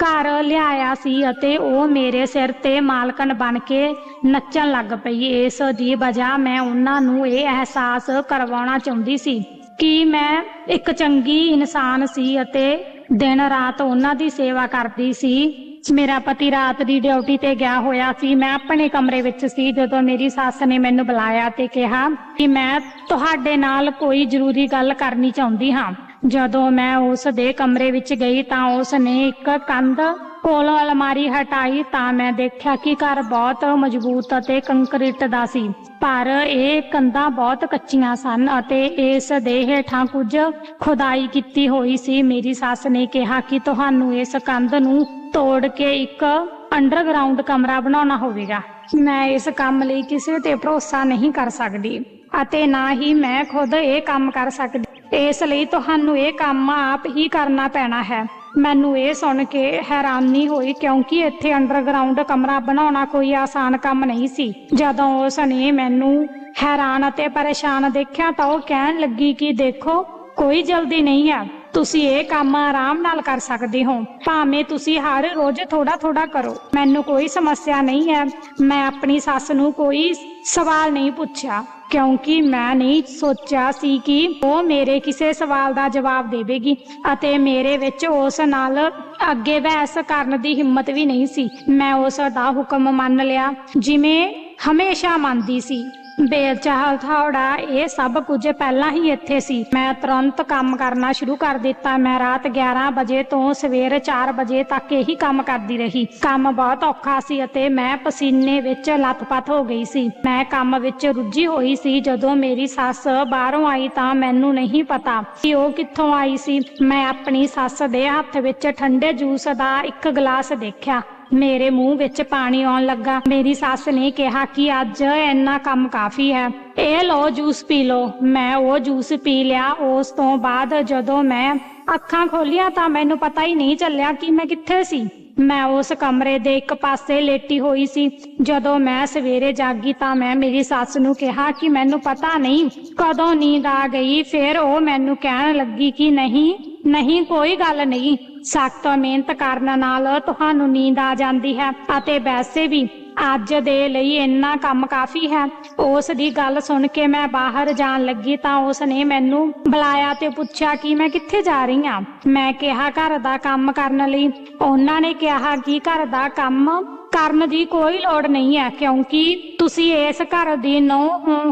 ਘਰ ਲਿਆਇਆ ਸੀ ਅਤੇ ਉਹ ਮੇਰੇ ਸਿਰ ਤੇ ਮਾਲਕਣ ਬਣ ਕੇ ਨੱਚਣ ਲੱਗ ਪਈ। ਇਸ ਦੀ ਵਜ੍ਹਾ ਮੈਂ ਉਹਨਾਂ ਨੂੰ ਇਹ ਅਹਿਸਾਸ ਕਰਵਾਉਣਾ ਚਾਹੁੰਦੀ ਸੀ। ਕਿ ਮੈਂ ਇੱਕ ਚੰਗੀ ਇਨਸਾਨ ਸੀ ਅਤੇ ਦਿਨ ਰਾਤ ਉਹਨਾਂ ਦੀ ਸੇਵਾ ਕਰਦੀ ਸੀ। ਮੇਰਾ ਪਤੀ ਰਾਤ ਦੀ ਡਿਊਟੀ ਤੇ ਗਿਆ ਹੋਇਆ ਸੀ। ਮੈਂ ਆਪਣੇ ਕਮਰੇ ਵਿੱਚ ਸੀ ਜਦੋਂ ਮੇਰੀ ਸੱਸ ਨੇ ਮੈਨੂੰ ਬੁਲਾਇਆ ਤੇ ਕਿਹਾ ਕਿ ਮੈਂ ਤੁਹਾਡੇ ਨਾਲ ਕੋਈ ਜ਼ਰੂਰੀ ਗੱਲ ਕਰਨੀ ਚਾਹੁੰਦੀ ਹਾਂ। ਜਦੋਂ ਮੈਂ ਉਸ ਦੇ ਕਮਰੇ ਵਿੱਚ ਗਈ ਤਾਂ ਉਸ ਨੇ ਇੱਕ ਕੰਧ ਕੋਲੋਂ ਅਲਮਾਰੀ ਹਟਾਈ ਤਾਂ ਮੈਂ ਦੇਖਿਆ ਕਿ ਘਰ ਬਹੁਤ ਮਜ਼ਬੂਤ ਅਤੇ ਕੰਕਰੀਟ ਦਾ ਸੀ। ਪਰ ਇਹ ਕੰਧਾਂ ਬਹੁਤ ਕੱਚੀਆਂ ਸਨ ਅਤੇ ਇਸ ਦੇ ਹੇਠਾਂ ਕੁਝ ਖੁਦਾਈ ਕੀਤੀ ਹੋਈ ਸੀ। ਮੇਰੀ ਸੱਸ ਨੇ ਕਿਹਾ ਕਿ ਤੁਹਾਨੂੰ ਇਸ ਕੰਧ ਨੂੰ ਤੋੜ ਕੇ ਇੱਕ ਅੰਡਰਗਰਾਉਂਡ ਕਮਰਾ ਬਣਾਉਣਾ ਹੋਵੇਗਾ। ਮੈਂ ਇਸ ਕੰਮ ਲਈ ਕਿਸੇ ਤੇ ਭਰੋਸਾ ਨਹੀਂ ਕਰ ਸਕਦੀ ਅਤੇ ਨਾ ਹੀ ਮੈਂ ਖੁਦ ਇਹ ਕੰਮ ਕਰ ਸਕਦੀ। ਇਸ ਲਈ ਤੁਹਾਨੂੰ ਇਹ ਕੰਮ ਆਪ ਹੀ ਕਰਨਾ ਪੈਣਾ ਹੈ। ਮੈਨੂੰ ਇਹ ਸੁਣ ਕੇ ਹੈਰਾਨੀ ਹੋਈ ਕਿਉਂਕਿ ਇੱਥੇ ਅੰਡਰਗਰਾਉਂਡ ਕਮਰਾ ਬਣਾਉਣਾ ਕੋਈ ਆਸਾਨ ਕੰਮ ਨਹੀਂ ਸੀ। ਜਦੋਂ ਉਸ ਨੇ ਮੈਨੂੰ ਹੈਰਾਨ ਅਤੇ ਪਰੇਸ਼ਾਨ ਦੇਖਿਆ ਤਾਂ ਉਹ ਕਹਿਣ ਲੱਗੀ ਕਿ ਦੇਖੋ, ਕੋਈ ਜਲਦੀ ਨਹੀਂ ਹੈ ਤੁਸੀਂ ਇਹ ਕੰਮ ਆਰਾਮ ਨਾਲ ਕਰ ਸਕਦੇ ਹੋ। ਭਾਵੇਂ ਤੁਸੀਂ ਹਰ ਰੋਜ਼ ਥੋੜਾ ਥੋੜਾ ਕਰੋ। ਮੈਨੂੰ ਕੋਈ ਸਮੱਸਿਆ ਨਹੀਂ ਹੈ। ਮੈਂ ਆਪਣੀ ਸੱਸ ਨੂੰ ਕੋਈ ਸਵਾਲ ਨਹੀਂ ਪੁੱਛਿਆ। ਕਿਉਂਕਿ ਮੈਂ ਨਹੀਂ ਸੋਚਿਆ ਸੀ ਕਿ ਉਹ ਮੇਰੇ ਕਿਸੇ ਸਵਾਲ ਦਾ ਜਵਾਬ ਦੇਵੇਗੀ ਅਤੇ ਮੇਰੇ ਵਿੱਚ ਉਸ ਨਾਲ ਅੱਗੇ ਬਹਿਸ ਕਰਨ ਦੀ ਹਿੰਮਤ ਵੀ ਨਹੀਂ ਸੀ। ਮੈਂ ਉਸ ਦਾ ਹੁਕਮ ਮੰਨ ਲਿਆ, ਜਿਵੇਂ ਹਮੇਸ਼ਾ ਮੰਨਦੀ ਸੀ। ਬੇਚਾਲ ਥੌੜਾ, ਇਹ ਸਭ ਕੁਝ ਪਹਿਲਾਂ ਹੀ ਇੱਥੇ ਸੀ। ਮੈਂ ਤੁਰੰਤ ਕੰਮ ਕਰਨਾ ਸ਼ੁਰੂ ਕਰ ਦਿੱਤਾ। ਮੈਂ ਰਾਤ 11 ਵਜੇ ਤੋਂ ਸਵੇਰ 4 ਵਜੇ ਤੱਕ ਇਹੀ ਕੰਮ ਕਰਦੀ ਰਹੀ। ਕੰਮ ਬਹੁਤ ਔਖਾ ਸੀ ਅਤੇ ਮੈਂ ਪਸੀਨੇ ਵਿੱਚ ਲੱਥਪੱਥ ਹੋ ਗਈ ਸੀ। ਮੈਂ ਕੰਮ ਵਿੱਚ ਰੁੱਝੀ ਹੋਈ ਸੀ। ਜਦੋਂ ਮੇਰੀ ਸੱਸ ਬਾਹਰੋਂ ਆਈ ਤਾਂ ਮੈਨੂੰ ਨਹੀਂ ਪਤਾ ਕਿ ਉਹ ਕਿੱਥੋਂ ਆਈ ਸੀ। ਮੈਂ ਆਪਣੀ ਸੱਸ ਦੇ ਹੱਥ ਵਿੱਚ ਠੰਡੇ ਜੂਸ ਦਾ ਇੱਕ ਗਲਾਸ ਦੇਖਿਆ। ਮੇਰੇ ਮੂੰਹ ਵਿੱਚ ਪਾਣੀ ਆਉਣ ਲੱਗਾ। ਮੇਰੀ ਸੱਸ ਨੇ ਕਿਹਾ ਕਿ ਅੱਜ ਇੰਨਾ ਕੰਮ ਕਾਫੀ ਹੈ। ਇਹ ਲਓ ਜੂਸ ਪੀ ਲਓ। ਮੈਂ ਉਹ ਜੂਸ ਪੀ ਲਿਆ। ਉਸ ਤੋਂ ਬਾਅਦ ਜਦੋਂ ਮੈਂ ਅੱਖਾਂ ਖੋਲੀਆਂ ਤਾਂ ਮੈਨੂੰ ਪਤਾ ਹੀ ਨਹੀਂ ਚੱਲਿਆ ਕਿ ਮੈਂ ਕਿੱਥੇ ਸੀ। ਮੈਂ ਉਸ ਕਮਰੇ ਦੇ ਇੱਕ ਪਾਸੇ ਲੇਟੀ ਹੋਈ ਸੀ। ਜਦੋਂ ਮੈਂ ਸਵੇਰੇ ਜਾਗੀ ਤਾਂ ਮੈਂ ਮੇਰੀ ਸੱਸ ਨੂੰ ਕਿਹਾ ਕਿ ਮੈਨੂੰ ਪਤਾ ਨਹੀਂ ਕਦੋਂ ਨੀਂਦ ਆ ਗਈ। ਫਿਰ ਉਹ ਮੈਨੂੰ ਕਹਿਣ ਲੱਗੀ ਕਿ ਨਹੀਂ ਨਹੀਂ, ਕੋਈ ਗੱਲ ਨਹੀਂ। ਸਖਤ ਮਿਹਨਤ ਕਰਨ ਨਾਲ ਤੁਹਾਨੂੰ ਨੀਂਦ ਆ ਜਾਂਦੀ ਹੈ ਅਤੇ ਵੈਸੇ ਵੀ ਅੱਜ ਦੇ ਲਈ ਇੰਨਾ ਕੰਮ ਕਾਫੀ ਹੈ। ਉਸ ਦੀ ਗੱਲ ਸੁਣ ਕੇ ਮੈਂ ਬਾਹਰ ਜਾਣ ਲੱਗੀ ਤਾਂ ਉਸ ਨੇ ਮੈਨੂੰ ਬੁਲਾਇਆ ਤੇ ਪੁੱਛਿਆ ਕਿ ਮੈਂ ਕਿੱਥੇ ਜਾ ਰਹੀ ਹਾਂ। ਮੈਂ ਕਿਹਾ ਘਰ ਦਾ ਕੰਮ ਕਰਨ ਲਈ। ਉਹਨਾਂ ਨੇ ਕਿਹਾ ਕਿ ਘਰ ਦਾ ਕੰਮ ਕਰਨ ਦੀ ਕੋਈ ਲੋੜ ਨਹੀਂ ਹੈ, ਕਿਉਂਕਿ ਤੁਸੀਂ ਇਸ ਘਰ ਦੀ ਨੌ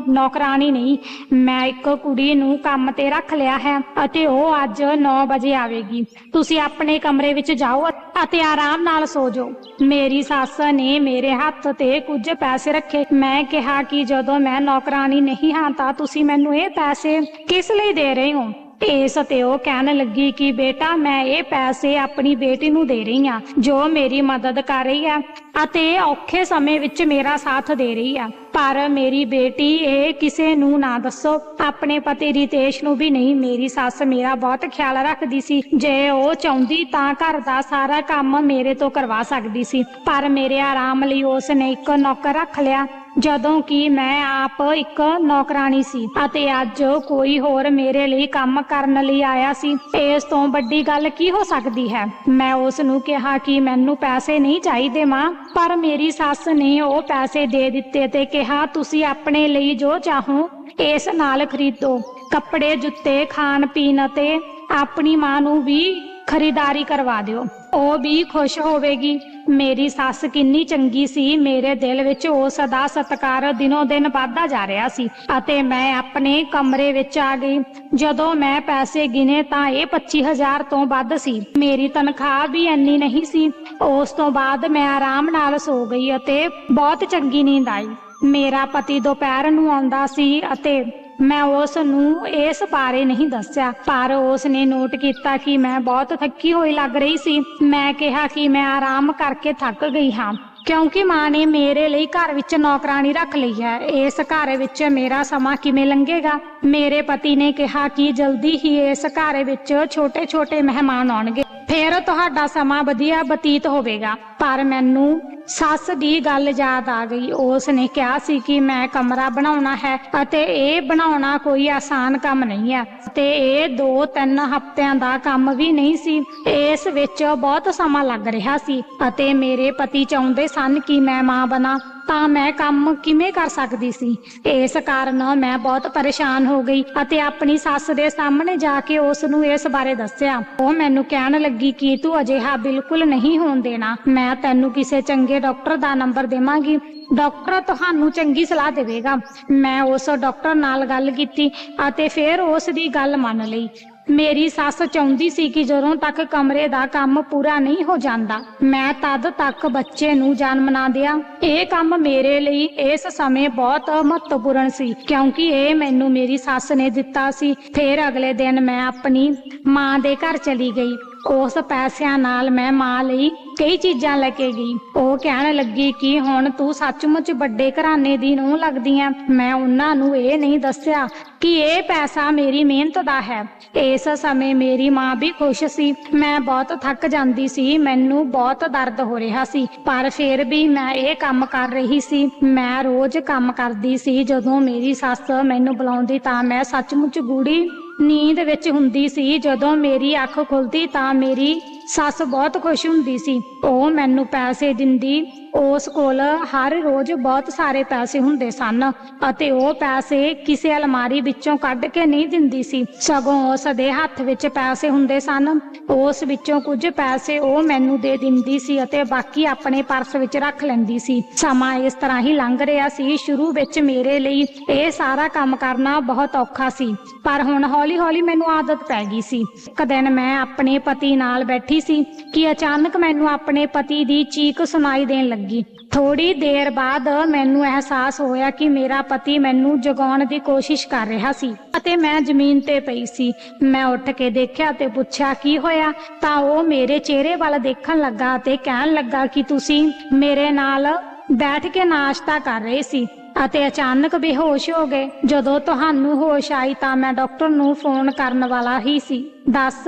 ਨੌਕਰਾਨੀ ਨਹੀਂ। ਮੈਂ ਇੱਕ ਕੁੜੀ ਨੂੰ ਕੰਮ ਤੇ ਰੱਖ ਲਿਆ ਹੈ ਅਤੇ ਉਹ ਅੱਜ 9 ਵਜੇ ਆਵੇਗੀ। ਤੁਸੀਂ ਆਪਣੇ ਕਮਰੇ ਵਿੱਚ ਜਾਓ ਅਤੇ ਆਰਾਮ ਨਾਲ ਸੋ ਜਾਓ। ਮੇਰੀ ਸੱਸ ਨੇ ਮੇਰੇ ਹੱਥ ਤੇ ਕੁਝ ਪੈਸੇ ਰੱਖੇ। ਮੈਂ ਕਿਹਾ ਕਿ ਜਦੋਂ ਮੈਂ ਨੌਕਰਾਨੀ ਨਹੀਂ ਹਾਂ ਤਾਂ ਤੁਸੀਂ ਮੈਨੂੰ ਇਹ ਪੈਸੇ ਕਿਸ ਲਈ ਦੇ ਰਹੇ ਹੋ? ਇਸ ਤੇ ਉਹ ਕਹਿਣ ਲੱਗੀ ਕਿ ਬੇਟਾ, ਮੈਂ ਇਹ ਪੈਸੇ ਆਪਣੀ ਬੇਟੀ ਨੂੰ ਦੇ ਰਹੀ ਹਾਂ, ਜੋ ਮੇਰੀ ਮਦਦ ਕਰ ਰਹੀ ਹੈ ਅਤੇ ਔਖੇ ਸਮੇਂ ਵਿੱਚ ਮੇਰਾ ਸਾਥ ਦੇ ਰਹੀ ਆ ਪਰ ਮੇਰੀ ਬੇਟੀ, ਇਹ ਕਿਸੇ ਨੂੰ ਨਾ ਦੱਸੋ। ਆਪਣੇ ਪਤੀ ਰਿਤੇਸ਼ ਨੂੰ ਵੀ ਨਹੀਂ, ਮੇਰੀ ਸੱਸ ਮੇਰਾ ਬਹੁਤ ਖਿਆਲ ਰੱਖਦੀ ਸੀ। ਜੇ ਉਹ ਚਾਹੁੰਦੀ ਤਾਂ ਘਰ ਦਾ ਸਾਰਾ ਕੰਮ ਮੇਰੇ ਤੋਂ ਕਰਵਾ ਸਕਦੀ ਸੀ। ਪਰ ਮੇਰੇ ਆਰਾਮ ਲਈ ਉਸ ਨੇ ਇੱਕ ਨੌਕਰ ਰੱਖ ਲਿਆ, ਜਦੋਂ ਕਿ ਮੈਂ ਆਪ ਇੱਕ ਨੌਕਰਾਨੀ ਸੀ ਅਤੇ ਅੱਜ ਕੋਈ ਹੋਰ ਮੇਰੇ ਲਈ ਕੰਮ ਕਰਨ ਲਈ ਆਇਆ ਸੀ। ਇਸ ਤੋਂ ਵੱਡੀ ਗੱਲ ਕੀ ਹੋ ਸਕਦੀ ਹੈ? ਮੈਂ ਉਸ ਨੂੰ ਕਿਹਾ ਕਿ ਮੈਨੂੰ ਪੈਸੇ ਨਹੀਂ ਚਾਹੀਦੇ ਮਾਂ, ਪਰ ਮੇਰੀ ਸੱਸ ਨੇ ਉਹ ਪੈਸੇ ਦੇ ਦਿੱਤੇ ਤੇ ਕਿਹਾ ਤੁਸੀਂ ਆਪਣੇ ਲਈ ਜੋ ਚਾਹੋ, ਇਸ ਨਾਲ ਖਰੀਦੋ। ਕੱਪੜੇ, ਜੁੱਤੇ ਖਾਣ ਪੀਣ ਅਤੇ ਆਪਣੀ ਮਾਂ ਨੂੰ ਵੀ ਖਰੀਦਾਰੀ ਕਰਵਾ ਦਿਓ। ਉਹ ਵੀ ਖੁਸ਼ ਹੋਵੇਗੀ। ਮੇਰੀ ਸੱਸ ਕਿੰਨੀ ਚੰਗੀ ਸੀ। ਮੇਰੇ ਦਿਲ ਵਿੱਚ ਉਸ ਦਾ ਸਤਿਕਾਰ ਦਿਨੋ ਦਿਨ ਵੱਧਦਾ ਜਾ ਰਿਹਾ ਸੀ ਅਤੇ ਮੈਂ ਆਪਣੇ ਕਮਰੇ ਵਿੱਚ ਆ ਗਈ। ਜਦੋਂ ਮੈਂ ਪੈਸੇ ਗਿਣੇ ਤਾਂ ਇਹ 25000 ਤੋਂ ਵੱਧ ਸੀ। ਮੇਰੀ ਤਨਖਾਹ ਵੀ ਇੰਨੀ ਨਹੀਂ ਸੀ। ਉਸ ਤੋਂ ਬਾਅਦ ਮੈਂ ਆਰਾਮ ਨਾਲ ਸੋ ਗਈ ਅਤੇ ਬਹੁਤ ਚੰਗੀ ਨੀਂਦ ਆਈ। ਮੇਰਾ ਪਤੀ ਦੁਪਹਿਰ ਨੂੰ ਆਉਂਦਾ ਸੀ ਅਤੇ ਮੈਂ ਉਸ ਨੂੰ ਇਸ ਬਾਰੇ ਨਹੀਂ ਦੱਸਿਆ, ਪਰ ਉਸ ਨੇ ਨੋਟ ਕੀਤਾ ਕਿ ਮੈਂ ਬਹੁਤ ਥੱਕੀ ਹੋਈ ਲੱਗ ਰਹੀ ਸੀ। ਮੈਂ ਕਿਹਾ ਕਿ ਮੈਂ ਆਰਾਮ ਕਰਕੇ ਥੱਕ ਗਈ ਹਾਂ, ਕਿਉਂਕਿ ਮਾਂ ਨੇ ਮੇਰੇ ਲਈ ਘਰ ਵਿੱਚ ਨੌਕਰਾਨੀ ਰੱਖ ਲਈ ਹੈ। ਇਸ ਘਰ ਵਿੱਚ ਮੇਰਾ ਸਮਾਂ ਕਿਵੇਂ ਲੰਘੇਗਾ? ਮੇਰੇ ਪਤੀ ਨੇ ਕਿਹਾ ਕਿ ਜਲਦੀ ਹੀ ਇਸ ਘਰ ਵਿੱਚ ਛੋਟੇ-ਛੋਟੇ ਮਹਿਮਾਨ ਆਉਣਗੇ। ਫਿਰ ਤੁਹਾਡਾ ਸਮਾਂ ਵਧੀਆ ਬਤੀਤ ਹੋਵੇਗਾ, ਪਰ ਮੈਨੂੰ ਸੱਸ ਦੀ ਗੱਲ ਯਾਦ ਆ ਗਈ। ਉਸ ਨੇ ਕਿਹਾ ਸੀ ਕਿ ਮੈਂ ਕਮਰਾ ਬਣਾਉਣਾ ਹੈ ਅਤੇ ਇਹ ਬਣਾਉਣਾ ਕੋਈ ਆਸਾਨ ਕੰਮ ਨਹੀਂ ਹੈ ਤੇ ਇਹ 2-3 ਹਫ਼ਤਿਆਂ ਦਾ ਕੰਮ ਵੀ ਨਹੀਂ ਸੀ। ਇਸ ਵਿੱਚ ਬਹੁਤ ਸਮਾਂ ਲੱਗ ਰਿਹਾ ਸੀ ਅਤੇ ਮੇਰੇ ਪਤੀ ਚਾਹੁੰਦੇ ਸਨ ਕਿ ਮੈਂ ਮਾਂ ਬਣਾ। ਤਾਂ ਮੈਂ ਕੰਮ ਕਿਵੇਂ ਕਰ ਸਕਦੀ ਸੀ? ਇਸ ਕਾਰਨ ਮੈਂ ਬਹੁਤ ਪਰੇਸ਼ਾਨ ਹੋ ਗਈ ਅਤੇ ਆਪਣੀ ਸੱਸ ਦੇ ਸਾਹਮਣੇ ਜਾ ਕੇ ਉਸ ਨੂੰ ਇਸ ਬਾਰੇ ਦੱਸਿਆ। ਉਹ ਮੈਨੂੰ ਕਹਿਣ ਲੱਗੀ ਕਿ ਤੂੰ ਅਜਿਹਾ ਬਿਲਕੁਲ ਨਹੀਂ ਹੋਣ ਦੇਣਾ। ਮੈਂ ਤੈਨੂੰ ਕਿਸੇ ਚੰਗੇ ਡਾਕਟਰ ਦਾ ਨੰਬਰ ਦੇਵਾਂਗੀ। ਡਾਕਟਰ ਤੁਹਾਨੂੰ ਚੰਗੀ ਸਲਾਹ ਦੇਵੇਗਾ। ਮੈਂ ਉਸ ਡਾਕਟਰ ਨਾਲ ਗੱਲ ਕੀਤੀ ਅਤੇ ਫਿਰ ਉਸ ਦੀ ਗੱਲ ਮੰਨ ਲਈ। ਮੇਰੀ ਸੱਸ ਚਾਹੁੰਦੀ ਸੀ ਕਿ ਜਦੋਂ ਤੱਕ ਕਮਰੇ ਦਾ ਕੰਮ ਪੂਰਾ ਨਹੀਂ ਹੋ ਜਾਂਦਾ, ਮੈਂ ਤਦ ਤੱਕ ਬੱਚੇ ਨੂੰ ਜਨਮ ਨਾ ਦਿਆਂ। ਇਹ ਕੰਮ ਮੇਰੇ ਲਈ ਇਸ ਸਮੇਂ ਬਹੁਤ ਮਹੱਤਵਪੂਰਨ ਸੀ, ਕਿਉਂਕਿ ਇਹ ਮੈਨੂੰ ਮੇਰੀ ਸੱਸ ਨੇ ਦਿੱਤਾ ਸੀ। ਫਿਰ ਅਗਲੇ ਦਿਨ ਮੈਂ ਆਪਣੀ ਮਾਂ ਦੇ ਘਰ ਚਲੀ ਗਈ। ਉਸ ਪੈਸਿਆਂ ਨਾਲ ਮੈਂ ਮਾਂ ਲਈ ਕਈ ਚੀਜ਼ਾਂ ਲੈ ਕੇ ਗਈ। ਉਹ ਕਹਿਣ ਲੱਗੀ ਕਿ ਹੁਣ ਤੂੰ ਸੱਚਮੁੱਚ ਵੱਡੇ ਘਰਾਣੇ ਦੀ ਨੂੰ ਲੱਗਦੀ ਐ ਮੈਂ ਉਹਨਾਂ ਨੂੰ ਇਹ ਨਹੀਂ ਦੱਸਿਆ ਕਿ ਇਹ ਪੈਸਾ ਮੇਰੀ ਮਿਹਨਤ ਦਾ ਹੈ। ਇਸ ਸਮੇਂ ਮੇਰੀ ਮਾਂ ਵੀ ਖੁਸ਼ ਸੀ। ਮੈਂ ਬਹੁਤ ਥੱਕ ਜਾਂਦੀ ਸੀ। ਮੈਨੂੰ ਬਹੁਤ ਦਰਦ ਹੋ ਰਿਹਾ ਸੀ। ਪਰ ਫਿਰ ਵੀ ਮੈਂ ਇਹ ਕੰਮ ਕਰ ਰਹੀ ਸੀ। ਮੈਂ ਰੋਜ਼ ਕੰਮ ਕਰਦੀ ਸੀ। ਜਦੋਂ ਮੇਰੀ ਸੱਸ ਮੈਨੂੰ ਬੁਲਾਉਂਦੀ ਤਾਂ ਮੈਂ ਸੱਚਮੁੱਚ ਗੂੜੀ ਨੀਂਦ ਵਿੱਚ ਹੁੰਦੀ ਸੀ। ਜਦੋਂ ਮੇਰੀ ਅੱਖ ਖੁੱਲਦੀ ਤਾਂ ਮੇਰੀ ਸੱਸ ਬਹੁਤ ਖੁਸ਼ ਹੁੰਦੀ ਸੀ। ਉਹ ਮੈਨੂੰ ਪੈਸੇ ਦਿੰਦੀ। ਉਸ ਕੋਲ ਹਰ ਰੋਜ਼ ਬਹੁਤ ਸਾਰੇ ਪੈਸੇ ਹੁੰਦੇ ਸਨ ਅਤੇ ਉਹ ਪੈਸੇ ਕਿਸੇ ਅਲਮਾਰੀ ਵਿੱਚੋਂ ਕੱਢ ਕੇ ਨਹੀਂ ਦਿੰਦੀ ਸੀ। ਸਗੋਂ ਉਸ ਦੇ ਹੱਥ ਵਿੱਚ ਪੈਸੇ ਹੁੰਦੇ ਸਨ। ਉਸ ਵਿੱਚੋਂ ਕੁਝ ਪੈਸੇ ਉਹ ਮੈਨੂੰ ਦੇ ਦਿੰਦੀ ਸੀ ਅਤੇ ਬਾਕੀ ਆਪਣੇ ਪਰਸ ਵਿੱਚ ਰੱਖ ਲੈਂਦੀ ਸੀ। ਸਮਾਂ ਇਸ ਤਰ੍ਹਾਂ ਹੀ ਲੰਘ ਰਿਹਾ ਸੀ। ਸ਼ੁਰੂ ਵਿੱਚ ਮੇਰੇ ਲਈ ਇਹ ਸਾਰਾ ਕੰਮ ਕਰਨਾ ਬਹੁਤ ਔਖਾ ਸੀ। ਪਰ ਹੁਣ ਹੌਲੀ-ਹੌਲੀ ਮੈਨੂੰ ਆਦਤ ਪੈ ਗਈ ਸੀ। ਇੱਕ ਦਿਨ ਮੈਂ ਆਪਣੇ ਪਤੀ ਨਾਲ ਬੈਠੀ ਸੀ ਕਿ ਅਚਾਨਕ ਮੈਨੂੰ ਆਪਣੇ ਪਤੀ ਦੀ ਚੀਕ ਸੁਣਾਈ ਦੇਣ ਲੱਗੀ। ਥੋੜੀ ਦੇਰ ਬਾਅਦ ਮੈਨੂੰ ਅਹਿਸਾਸ ਹੋਇਆ ਕਿ ਮੇਰਾ ਪਤੀ ਮੈਨੂੰ ਜਗਾਉਣ ਦੀ ਕੋਸ਼ਿਸ਼ ਕਰ ਰਿਹਾ ਸੀ ਅਤੇ ਮੈਂ ਜ਼ਮੀਨ ਤੇ ਪਈ ਸੀ। ਮੈਂ ਉੱਠ ਕੇ ਦੇਖਿਆ ਤੇ ਪੁੱਛਿਆ, ਕੀ ਹੋਇਆ? ਤਾਂ ਉਹ ਮੇਰੇ ਚਿਹਰੇ ਵੱਲ ਦੇਖਣ ਲੱਗਾ ਤੇ ਕਹਿਣ ਲੱਗਾ ਕਿ ਤੁਸੀਂ ਮੇਰੇ ਨਾਲ ਬੈਠ ਕੇ ਨਾਸ਼ਤਾ ਕਰ ਰਹੇ ਸੀ ਅਤੇ ਅਚਾਨਕ ਬੇਹੋਸ਼ ਹੋ ਗਏ। ਜਦੋਂ ਤੁਹਾਨੂੰ ਹੋਸ਼ ਆਈ ਤਾਂ ਮੈਂ ਡਾਕਟਰ ਨੂੰ ਫੋਨ ਕਰਨ ਵਾਲਾ ਹੀ ਸੀ। ਦੱਸ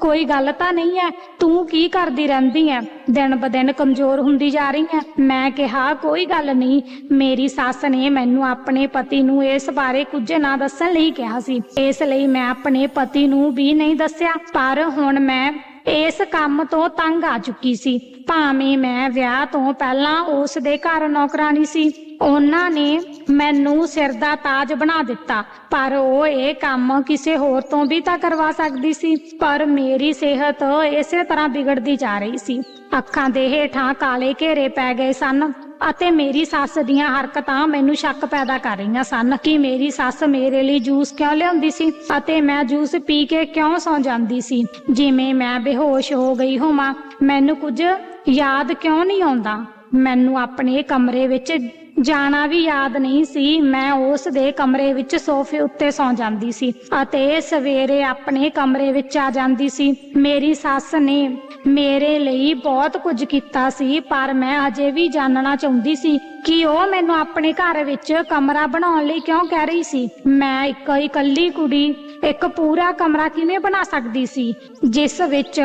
ਕੋਈ ਗੱਲ ਤਾਂ ਨਹੀਂ ਹੈ ਤੂੰ ਕੀ ਕਰਦੀ ਰਹਿੰਦੀ ਹੈ ਦਿਨ ਬ ਦਿਨ ਕਮਜ਼ੋਰ ਹੁੰਦੀ ਜਾ ਰਹੀ ਹੈ ਮੈਂ ਕਿਹਾ, ਕੋਈ ਗੱਲ ਨਹੀਂ। ਮੇਰੀ ਸੱਸ ਨੇ ਮੈਨੂੰ ਆਪਣੇ ਪਤੀ ਨੂੰ ਇਸ ਬਾਰੇ ਕੁਝ ਨਾ ਦੱਸਣ ਲਈ ਕਿਹਾ ਸੀ। ਇਸ ਲਈ ਮੈਂ ਆਪਣੇ ਪਤੀ ਨੂੰ ਵੀ ਨਹੀਂ ਦੱਸਿਆ। ਪਰ ਹੁਣ ਮੈਂ ਇਸ ਕੰਮ ਤੋਂ ਤੰਗ ਆ ਚੁੱਕੀ ਸੀ। ਭਾਵੇਂ ਮੈਂ ਵਿਆਹ ਤੋਂ ਪਹਿਲਾਂ ਉਸ ਦੇ ਘਰ ਨੌਕਰਾਨੀ ਸੀ। ਉਹਨਾਂ ਨੇ ਮੈਨੂੰ ਸਿਰ ਦਾ ਤਾਜ ਬਣਾ ਦਿੱਤਾ, ਪਰ ਉਹ ਇਹ ਕੰਮ ਕਿਸੇ ਹੋਰ ਤੋਂ ਵੀ ਤਾਂ ਕਰਵਾ ਸਕਦੀ ਸੀ, ਪਰ ਮੇਰੀ ਸਿਹਤ ਇਸੇ ਤਰ੍ਹਾਂ ਵਿਗੜਦੀ ਜਾ ਰਹੀ ਸੀ। ਅੱਖਾਂ ਦੇ ਹੇਠਾਂ ਕਾਲੇ ਘੇਰੇ ਪੈ ਗਏ ਸਨ, ਅਤੇ ਮੇਰੀ ਸੱਸ ਦੀਆਂ ਹਰਕਤਾਂ ਮੈਨੂੰ ਸ਼ੱਕ ਪੈਦਾ ਕਰ ਰਹੀਆਂ ਸਨ ਕਿ ਮੇਰੀ ਸੱਸ ਮੇਰੇ ਲਈ ਜੂਸ ਕਿਉਂ ਲਿਆਉਂਦੀ ਸੀ, ਅਤੇ ਮੈਂ ਜੂਸ ਪੀ ਕੇ ਕਿਉਂ ਸੌਂ ਜਾਂਦੀ ਸੀ। ਜਿਵੇਂ ਮੈਂ ਬੇਹੋਸ਼ ਹੋ ਗਈ ਹੋਵਾਂ, ਮੈਨੂੰ ਕੁਝ ਯਾਦ ਕਿਉਂ ਨਹੀਂ ਆਉਂਦਾ? ਮੈਨੂੰ ਆਪਣੇ ਕਮਰੇ ਵਿੱਚ ਜਾਣਾ ਵੀ ਯਾਦ ਨਹੀਂ ਸੀ। ਮੈਂ ਉਸ ਦੇ ਕਮਰੇ ਵਿੱਚ ਸੋਫੇ ਉੱਤੇ ਸੌਂ ਜਾਂਦੀ ਸੀ ਅਤੇ ਸਵੇਰੇ ਆਪਣੇ ਕਮਰੇ ਵਿੱਚ ਆ ਜਾਂਦੀ ਸੀ। ਮੇਰੀ ਸੱਸ ਨੇ ਮੇਰੇ ਲਈ ਬਹੁਤ ਕੁਝ ਕੀਤਾ ਸੀ, ਪਰ ਮੈਂ ਅਜੇ ਵੀ ਜਾਣਨਾ ਚਾਹੁੰਦੀ ਸੀ ਕਿ ਉਹ ਮੈਨੂੰ ਆਪਣੇ ਘਰ ਵਿੱਚ ਕਮਰਾ ਬਣਾਉਣ ਲਈ ਕਿਉਂ ਕਹਿ ਰਹੀ ਸੀ। ਮੈਂ ਇੱਕ ਇਕੱਲੀ ਕੁੜੀ, ਇੱਕ ਪੂਰਾ ਕਮਰਾ ਕਿਵੇਂ ਬਣਾ ਸਕਦੀ ਸੀ? ਜਿਸ ਵਿੱਚ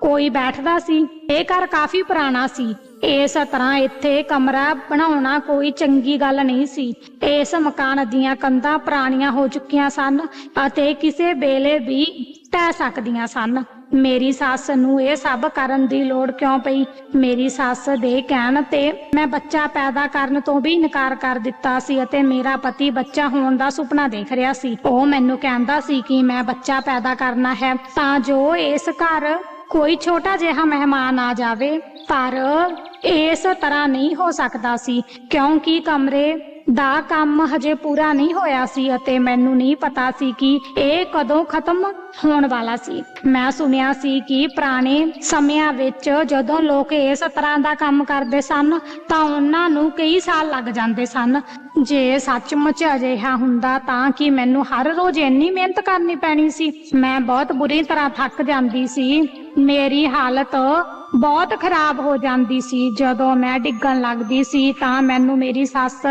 ਕੋਈ ਬੈਠਦਾ ਸੀ, ਇਹ ਘਰ ਕਾਫੀ ਪੁਰਾਣਾ ਸੀ। ਇਸ ਤਰ੍ਹਾਂ ਇੱਥੇ ਕਮਰਾ ਬਣਾਉਣਾ ਕੋਈ ਚੰਗੀ ਗੱਲ ਨਹੀਂ ਸੀ। ਇਸ ਮਕਾਨ ਦੀਆਂ ਕੰਧਾਂ ਪੁਰਾਣੀਆਂ ਹੋ ਚੁੱਕੀਆਂ ਸਨ ਅਤੇ ਕਿਸੇ ਵੇਲੇ ਵੀ ਟਹਿ ਸਕਦੀਆਂ ਸਨ। ਮੇਰੀ ਸੱਸ ਨੂੰ ਇਹ ਸਭ ਕਰਨ ਦੀ ਲੋੜ ਕਿਉਂ ਪਈ? ਮੇਰੀ ਸੱਸ ਦੇ ਕਹਿਣ ਤੇ ਮੈਂ ਬੱਚਾ ਪੈਦਾ ਕਰਨ ਤੋਂ ਵੀ ਇਨਕਾਰ ਕਰ ਦਿੱਤਾ ਸੀ ਅਤੇ ਮੇਰਾ ਪਤੀ ਬੱਚਾ ਹੋਣ ਦਾ ਸੁਪਨਾ ਦੇਖ ਰਿਹਾ ਸੀ। ਉਹ ਮੈਨੂੰ ਕਹਿੰਦਾ ਸੀ ਕਿ ਮੈਂ ਬੱਚਾ ਪੈਦਾ ਕਰਨਾ ਹੈ ਤਾਂ ਜੋ ਇਸ ਘਰ ਕੋਈ ਛੋਟਾ ਜਿਹਾ ਮਹਿਮਾਨ ਆ ਜਾਵੇ, ਪਰ ਇਸ ਤਰ੍ਹਾਂ ਨਹੀਂ ਹੋ ਸਕਦਾ ਸੀ, ਕਿਉਂਕਿ ਕਮਰੇ ਦਾ ਕੰਮ ਹਜੇ ਪੂਰਾ ਨਹੀਂ ਹੋਇਆ ਸੀ ਅਤੇ ਮੈਨੂੰ ਨਹੀਂ ਪਤਾ ਸੀ ਕਿ ਇਹ ਕਦੋਂ ਖਤਮ ਹੋਣ ਵਾਲਾ ਸੀ। ਮੈਂ ਸੁਣਿਆ ਸੀ ਕਿ ਪੁਰਾਣੇ ਸਮਿਆਂ ਵਿੱਚ ਜਦੋਂ ਲੋਕ ਇਸ ਤਰ੍ਹਾਂ ਦਾ ਕੰਮ ਕਰਦੇ ਸਨ, ਤਾਂ ਉਹਨਾਂ ਨੂੰ ਕਈ ਸਾਲ ਲੱਗ ਜਾਂਦੇ ਸਨ। ਜੇ ਸੱਚਮੁੱਚ ਅਜਿਹਾ ਹੁੰਦਾ ਤਾਂ ਕਿ ਮੈਨੂੰ ਹਰ ਰੋਜ਼ ਇੰਨੀ ਮਿਹਨਤ ਕਰਨੀ ਪੈਣੀ ਸੀ? ਮੈਂ ਬਹੁਤ ਬੁਰੀ ਤਰ੍ਹਾਂ ਥੱਕ ਜਾਂਦੀ ਸੀ। ਮੇਰੀ ਹਾਲਤ ਬਹੁਤ ਖਰਾਬ ਹੋ ਜਾਂਦੀ ਸੀ। ਜਦੋਂ ਮੈਂ ਡਿੱਗਣ ਲੱਗਦੀ ਸੀ ਤਾਂ ਮੈਨੂੰ ਮੇਰੀ ਸੱਸ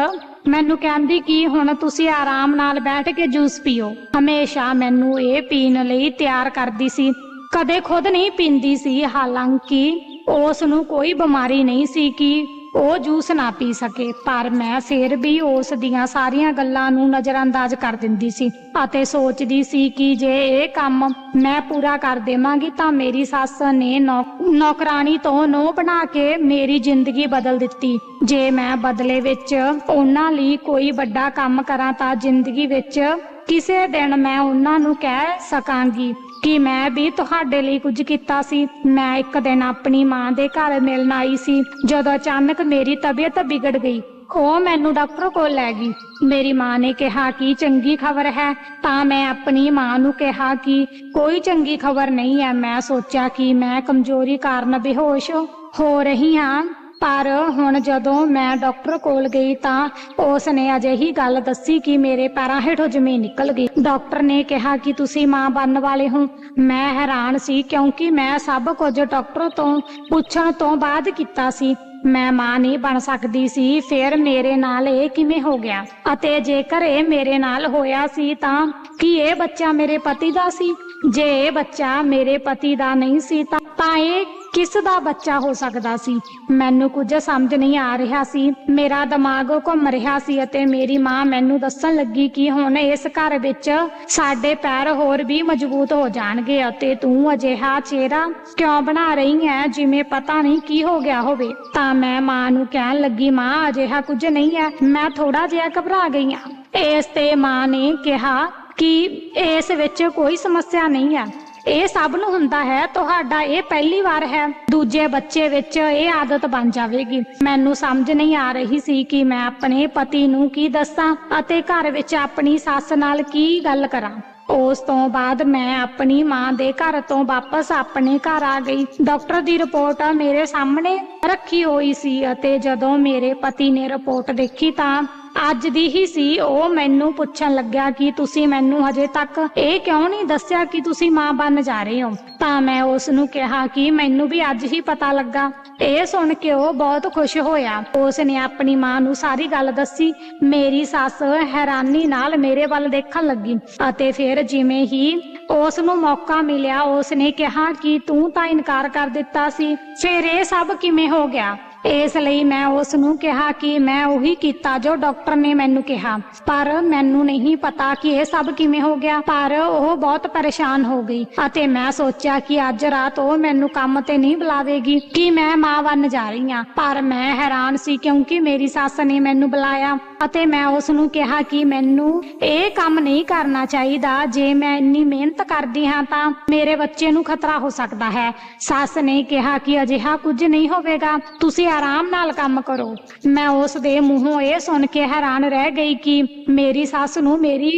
ਮੈਨੂੰ ਕਹਿੰਦੀ ਕਿ ਹੁਣ ਤੁਸੀਂ ਆਰਾਮ ਨਾਲ ਬੈਠ ਕੇ ਜੂਸ ਪੀਓ। ਹਮੇਸ਼ਾ ਮੈਨੂੰ ਇਹ ਪੀਣ ਲਈ ਤਿਆਰ ਕਰਦੀ ਸੀ। ਕਦੇ ਖੁਦ ਨਹੀਂ ਪੀਂਦੀ ਸੀ। ਹਾਲਾਂਕਿ ਉਸ ਨੂੰ ਕੋਈ ਬਿਮਾਰੀ ਨਹੀਂ ਸੀ ਕਿ ਉਹ ਜੂਸ ਨਾ ਪੀ ਸਕੇ, ਪਰ ਮੈਂ ਫਿਰ ਵੀ ਉਸ ਦੀਆਂ ਸਾਰੀਆਂ ਗੱਲਾਂ ਨੂੰ ਨਜ਼ਰਅੰਦਾਜ਼ ਕਰ ਦਿੰਦੀ ਸੀ ਅਤੇ ਸੋਚਦੀ ਸੀ ਕਿ ਜੇ ਇਹ ਕੰਮ ਮੈਂ ਪੂਰਾ ਕਰ ਦੇਵਾਂਗੀ ਤਾਂ ਮੇਰੀ ਸੱਸ ਨੇ ਨੌ- ਨੌਕਰਾਨੀ ਤੋਂ ਨੋ ਬਣਾ ਕੇ ਮੇਰੀ ਜ਼ਿੰਦਗੀ ਬਦਲ ਦਿੱਤੀ। ਜੇ ਮੈਂ ਬਦਲੇ ਵਿੱਚ ਉਹਨਾਂ ਲਈ ਕੋਈ ਵੱਡਾ ਕੰਮ ਕਰਾਂ ਤਾਂ ਜ਼ਿੰਦਗੀ ਵਿੱਚ ਕਿਸੇ ਦਿਨ ਮੈਂ ਉਹਨਾਂ ਨੂੰ ਕਹਿ ਸਕਾਂਗੀ। ਕਿ ਮੈਂ ਵੀ ਤੁਹਾਡੇ ਲਈ ਕੁਝ ਕੀਤਾ ਸੀ। ਮੈਂ ਇੱਕ ਦਿਨ ਆਪਣੀ ਮਾਂ ਦੇ ਘਰ ਮਿਲਣ ਆਈ ਸੀ। ਜਦੋਂ ਅਚਾਨਕ ਮੇਰੀ ਤਬੀਅਤ ਵਿਗੜ ਗਈ, ਉਹ ਮੈਨੂੰ ਡਾਕਟਰ ਕੋਲ ਲੈ ਗਈ। ਮੇਰੀ ਮਾਂ ਨੇ ਕਿਹਾ ਕਿ ਚੰਗੀ ਖਬਰ ਹੈ, ਤਾਂ ਮੈਂ ਆਪਣੀ ਮਾਂ ਨੂੰ ਕਿਹਾ ਕਿ ਕੋਈ ਚੰਗੀ ਖਬਰ ਨਹੀਂ ਹੈ। ਮੈਂ ਸੋਚਿਆ ਕਿ ਮੈਂ ਕਮਜ਼ੋਰੀ ਕਾਰਨ ਬੇਹੋਸ਼ ਹੋ ਰਹੀ ਹਾਂ। ਪਰ ਹੁਣ ਜਦੋਂ ਮੈਂ ਡਾਕਟਰ ਕੋਲ ਗਈ ਤਾਂ ਉਸ ਨੇ ਅਜਿਹੀ ਗੱਲ ਦੱਸੀ ਕਿ ਮੇਰੇ ਪੈਰਾਂ ਹੇਠੋਂ ਜ਼ਮੀਨ ਨਿਕਲ ਗਈ। ਡਾਕਟਰ ਨੇ ਕਿਹਾ ਕਿ ਤੁਸੀਂ ਮਾਂ ਬਣਨ ਵਾਲੇ ਹੋ। ਮੈਂ ਹੈਰਾਨ ਸੀ ਕਿਉਂਕਿ ਮੈਂ ਸਭ ਕੁਝ ਡਾਕਟਰ ਤੋਂ ਪੁੱਛਣ ਤੋਂ ਬਾਅਦ ਕੀਤਾ ਸੀ। ਮੈਂ ਮਾਂ ਨਹੀਂ ਬਣ ਸਕਦੀ ਸੀ। ਫਿਰ ਮੇਰੇ ਨਾਲ ਇਹ ਕਿਵੇਂ ਹੋ ਗਿਆ? ਅਤੇ ਜੇਕਰ ਇਹ ਮੇਰੇ ਨਾਲ ਹੋਇਆ ਸੀ ਤਾਂ ਕੀ ਇਹ ਬੱਚਾ ਮੇਰੇ ਪਤੀ ਦਾ ਸੀ? ਜੇ ਇਹ ਬੱਚਾ ਮੇਰੇ ਪਤੀ ਦਾ ਨਹੀਂ ਸੀ ਤਾਂ ਤਾਂ ਇਹ ਕਿਸ ਦਾ ਬੱਚਾ ਹੋ ਸਕਦਾ ਸੀ? ਮੈਨੂੰ ਕੁਝ ਸਮਝ ਨਹੀਂ ਆ ਰਿਹਾ ਸੀ। ਮੇਰਾ ਦਿਮਾਗ ਘੁੰਮ ਰਿਹਾ ਸੀ ਅਤੇ ਮੇਰੀ ਮਾਂ ਮੈਨੂੰ ਦੱਸਣ ਲੱਗੀ ਕਿ ਹੁਣ ਇਸ ਘਰ ਵਿੱਚ ਸਾਡੇ ਪੈਰ ਹੋਰ ਵੀ ਮਜ਼ਬੂਤ ਹੋ ਜਾਣਗੇ ਅਤੇ ਤੂੰ ਅਜਿਹਾ ਚਿਹਰਾ ਕਿਉਂ ਬਣਾ ਰਹੀ ਹੈ ਜਿਵੇਂ ਪਤਾ ਨਹੀਂ ਕੀ ਹੋ ਗਿਆ ਹੋਵੇ? ਤਾਂ ਮੈਂ ਮਾਂ ਨੂੰ ਕਹਿਣ ਲੱਗੀ, ਮਾਂ, ਅਜਿਹਾ ਕੁਝ ਨਹੀਂ ਹੈ ਮੈਂ ਥੋੜਾ ਜਿਹਾ ਘਬਰਾ ਗਈ ਹਾਂ ਇਸ ਤੇ ਮਾਂ ਨੇ ਕਿਹਾ ਕਿ ਇਸ ਵਿੱਚ ਕੋਈ ਸਮੱਸਿਆ ਨਹੀਂ ਹੈ ਇਹ ਸਭ ਨੂੰ ਹੁੰਦਾ ਹੈ, ਤੁਹਾਡਾ ਇਹ ਪਹਿਲੀ ਵਾਰ ਹੈ, ਦੂਜੇ ਬੱਚੇ ਵਿੱਚ ਇਹ ਆਦਤ ਬਣ ਜਾਵੇਗੀ। ਮੈਨੂੰ ਸਮਝ ਨਹੀਂ ਆ ਰਹੀ ਸੀ ਕਿ ਮੈਂ ਆਪਣੇ ਪਤੀ ਨੂੰ ਕੀ ਦੱਸਾਂ ਅਤੇ ਘਰ ਵਿੱਚ ਆਪਣੀ ਸੱਸ ਨਾਲ ਕੀ ਗੱਲ ਕਰਾਂ। ਉਸ ਤੋਂ ਬਾਅਦ ਮੈਂ ਆਪਣੀ ਮਾਂ ਦੇ ਘਰ ਤੋਂ ਵਾਪਸ ਆਪਣੇ ਘਰ ਆ ਗਈ। ਡਾਕਟਰ ਦੀ ਰਿਪੋਰਟ ਮੇਰੇ ਸਾਹਮਣੇ ਰੱਖੀ ਹੋਈ ਸੀ ਅਤੇ ਜਦੋਂ ਮੇਰੇ ਪਤੀ ਨੇ ਰਿਪੋਰਟ ਦੇਖੀ ਤਾਂ ਅੱਜ ਦੀ ਹੀ ਸੀ, ਉਹ ਮੈਨੂੰ ਪੁੱਛਣ ਲੱਗਿਆ ਕਿ ਤੁਸੀਂ ਮੈਨੂੰ ਹਜੇ ਤੱਕ ਇਹ ਕਿਉਂ ਨਹੀਂ ਦੱਸਿਆ ਕਿ ਤੁਸੀਂ ਮਾਂ ਬਣ ਜਾ ਰਹੇ ਹੋ? ਤਾਂ ਮੈਂ ਉਸ ਨੂੰ ਕਿਹਾ ਕਿ ਮੈਨੂੰ ਵੀ ਅੱਜ ਹੀ ਪਤਾ ਲੱਗਾ। ਇਹ ਸੁਣ ਕੇ ਉਹ ਬਹੁਤ ਖੁਸ਼ ਹੋਇਆ। ਉਸ ਨੇ ਆਪਣੀ ਮਾਂ ਨੂੰ ਸਾਰੀ ਗੱਲ ਦੱਸੀ। ਮੇਰੀ ਸੱਸ ਹੈਰਾਨੀ ਨਾਲ ਮੇਰੇ ਵੱਲ ਦੇਖਣ ਲੱਗੀ ਅਤੇ ਫਿਰ ਜਿਵੇਂ ਹੀ ਉਸ ਨੂੰ ਮੌਕਾ ਮਿਲਿਆ ਉਸ ਨੇ ਕਿਹਾ ਕਿ ਤੂੰ ਤਾਂ ਇਨਕਾਰ ਕਰ ਦਿੱਤਾ ਸੀ। ਫਿਰ ਇਹ ਸਭ ਕਿਵੇਂ ਹੋ ਗਿਆ? ਇਸ ਲਈ ਮੈਂ ਉਸ ਨੂੰ ਕਿਹਾ ਕਿ ਮੈਂ ਉਹੀ ਕੀਤਾ ਜੋ ਡਾਕਟਰ ਨੇ ਮੈਨੂੰ ਕਿਹਾ। ਪਰ ਮੈਨੂੰ ਨਹੀਂ ਪਤਾ ਕਿ ਇਹ ਸਭ ਕਿਵੇਂ ਹੋ ਗਿਆ। ਪਰ ਉਹ ਬਹੁਤ ਪਰੇਸ਼ਾਨ ਹੋ ਗਈ ਅਤੇ ਮੈਂ ਸੋਚਿਆ ਕਿ ਅੱਜ ਰਾਤ ਉਹ ਮੈਨੂੰ ਕੰਮ ਤੇ ਨਹੀਂ ਬੁਲਾਵੇਗੀ ਕਿ ਮੈਂ ਮਾਂ ਬਣ ਜਾ ਰਹੀ ਹਾਂ। ਪਰ ਮੈਂ ਹੈਰਾਨ ਸੀ ਕਿਉਂਕਿ ਮੇਰੀ ਸੱਸ ਨੇ ਮੈਨੂੰ ਬੁਲਾਇਆ। ਅਤੇ ਮੈਂ ਉਸ ਨੂੰ ਕਿਹਾ ਕਿ ਮੈਨੂੰ ਇਹ ਕੰਮ ਨਹੀਂ ਕਰਨਾ ਚਾਹੀਦਾ। ਜੇ ਮੈਂ ਇੰਨੀ ਮਿਹਨਤ ਕਰਦੀ ਹਾਂ ਤਾਂ ਮੇਰੇ ਬੱਚੇ ਨੂੰ ਖਤਰਾ ਹੋ ਸਕਦਾ ਹੈ। ਸੱਸ ਨੇ ਕਿਹਾ ਕਿ ਅਜਿਹਾ ਕੁਝ ਨਹੀਂ ਹੋਵੇਗਾ। ਤੁਸੀਂ ਆਰਾਮ ਨਾਲ ਕੰਮ ਕਰੋ। ਮੈਂ ਉਸ ਦੇ ਮੂੰਹੋਂ ਇਹ ਸੁਣ ਕੇ ਹੈਰਾਨ ਰਹਿ ਗਈ ਕਿ ਮੇਰੀ ਸੱਸ ਨੂੰ ਮੇਰੀ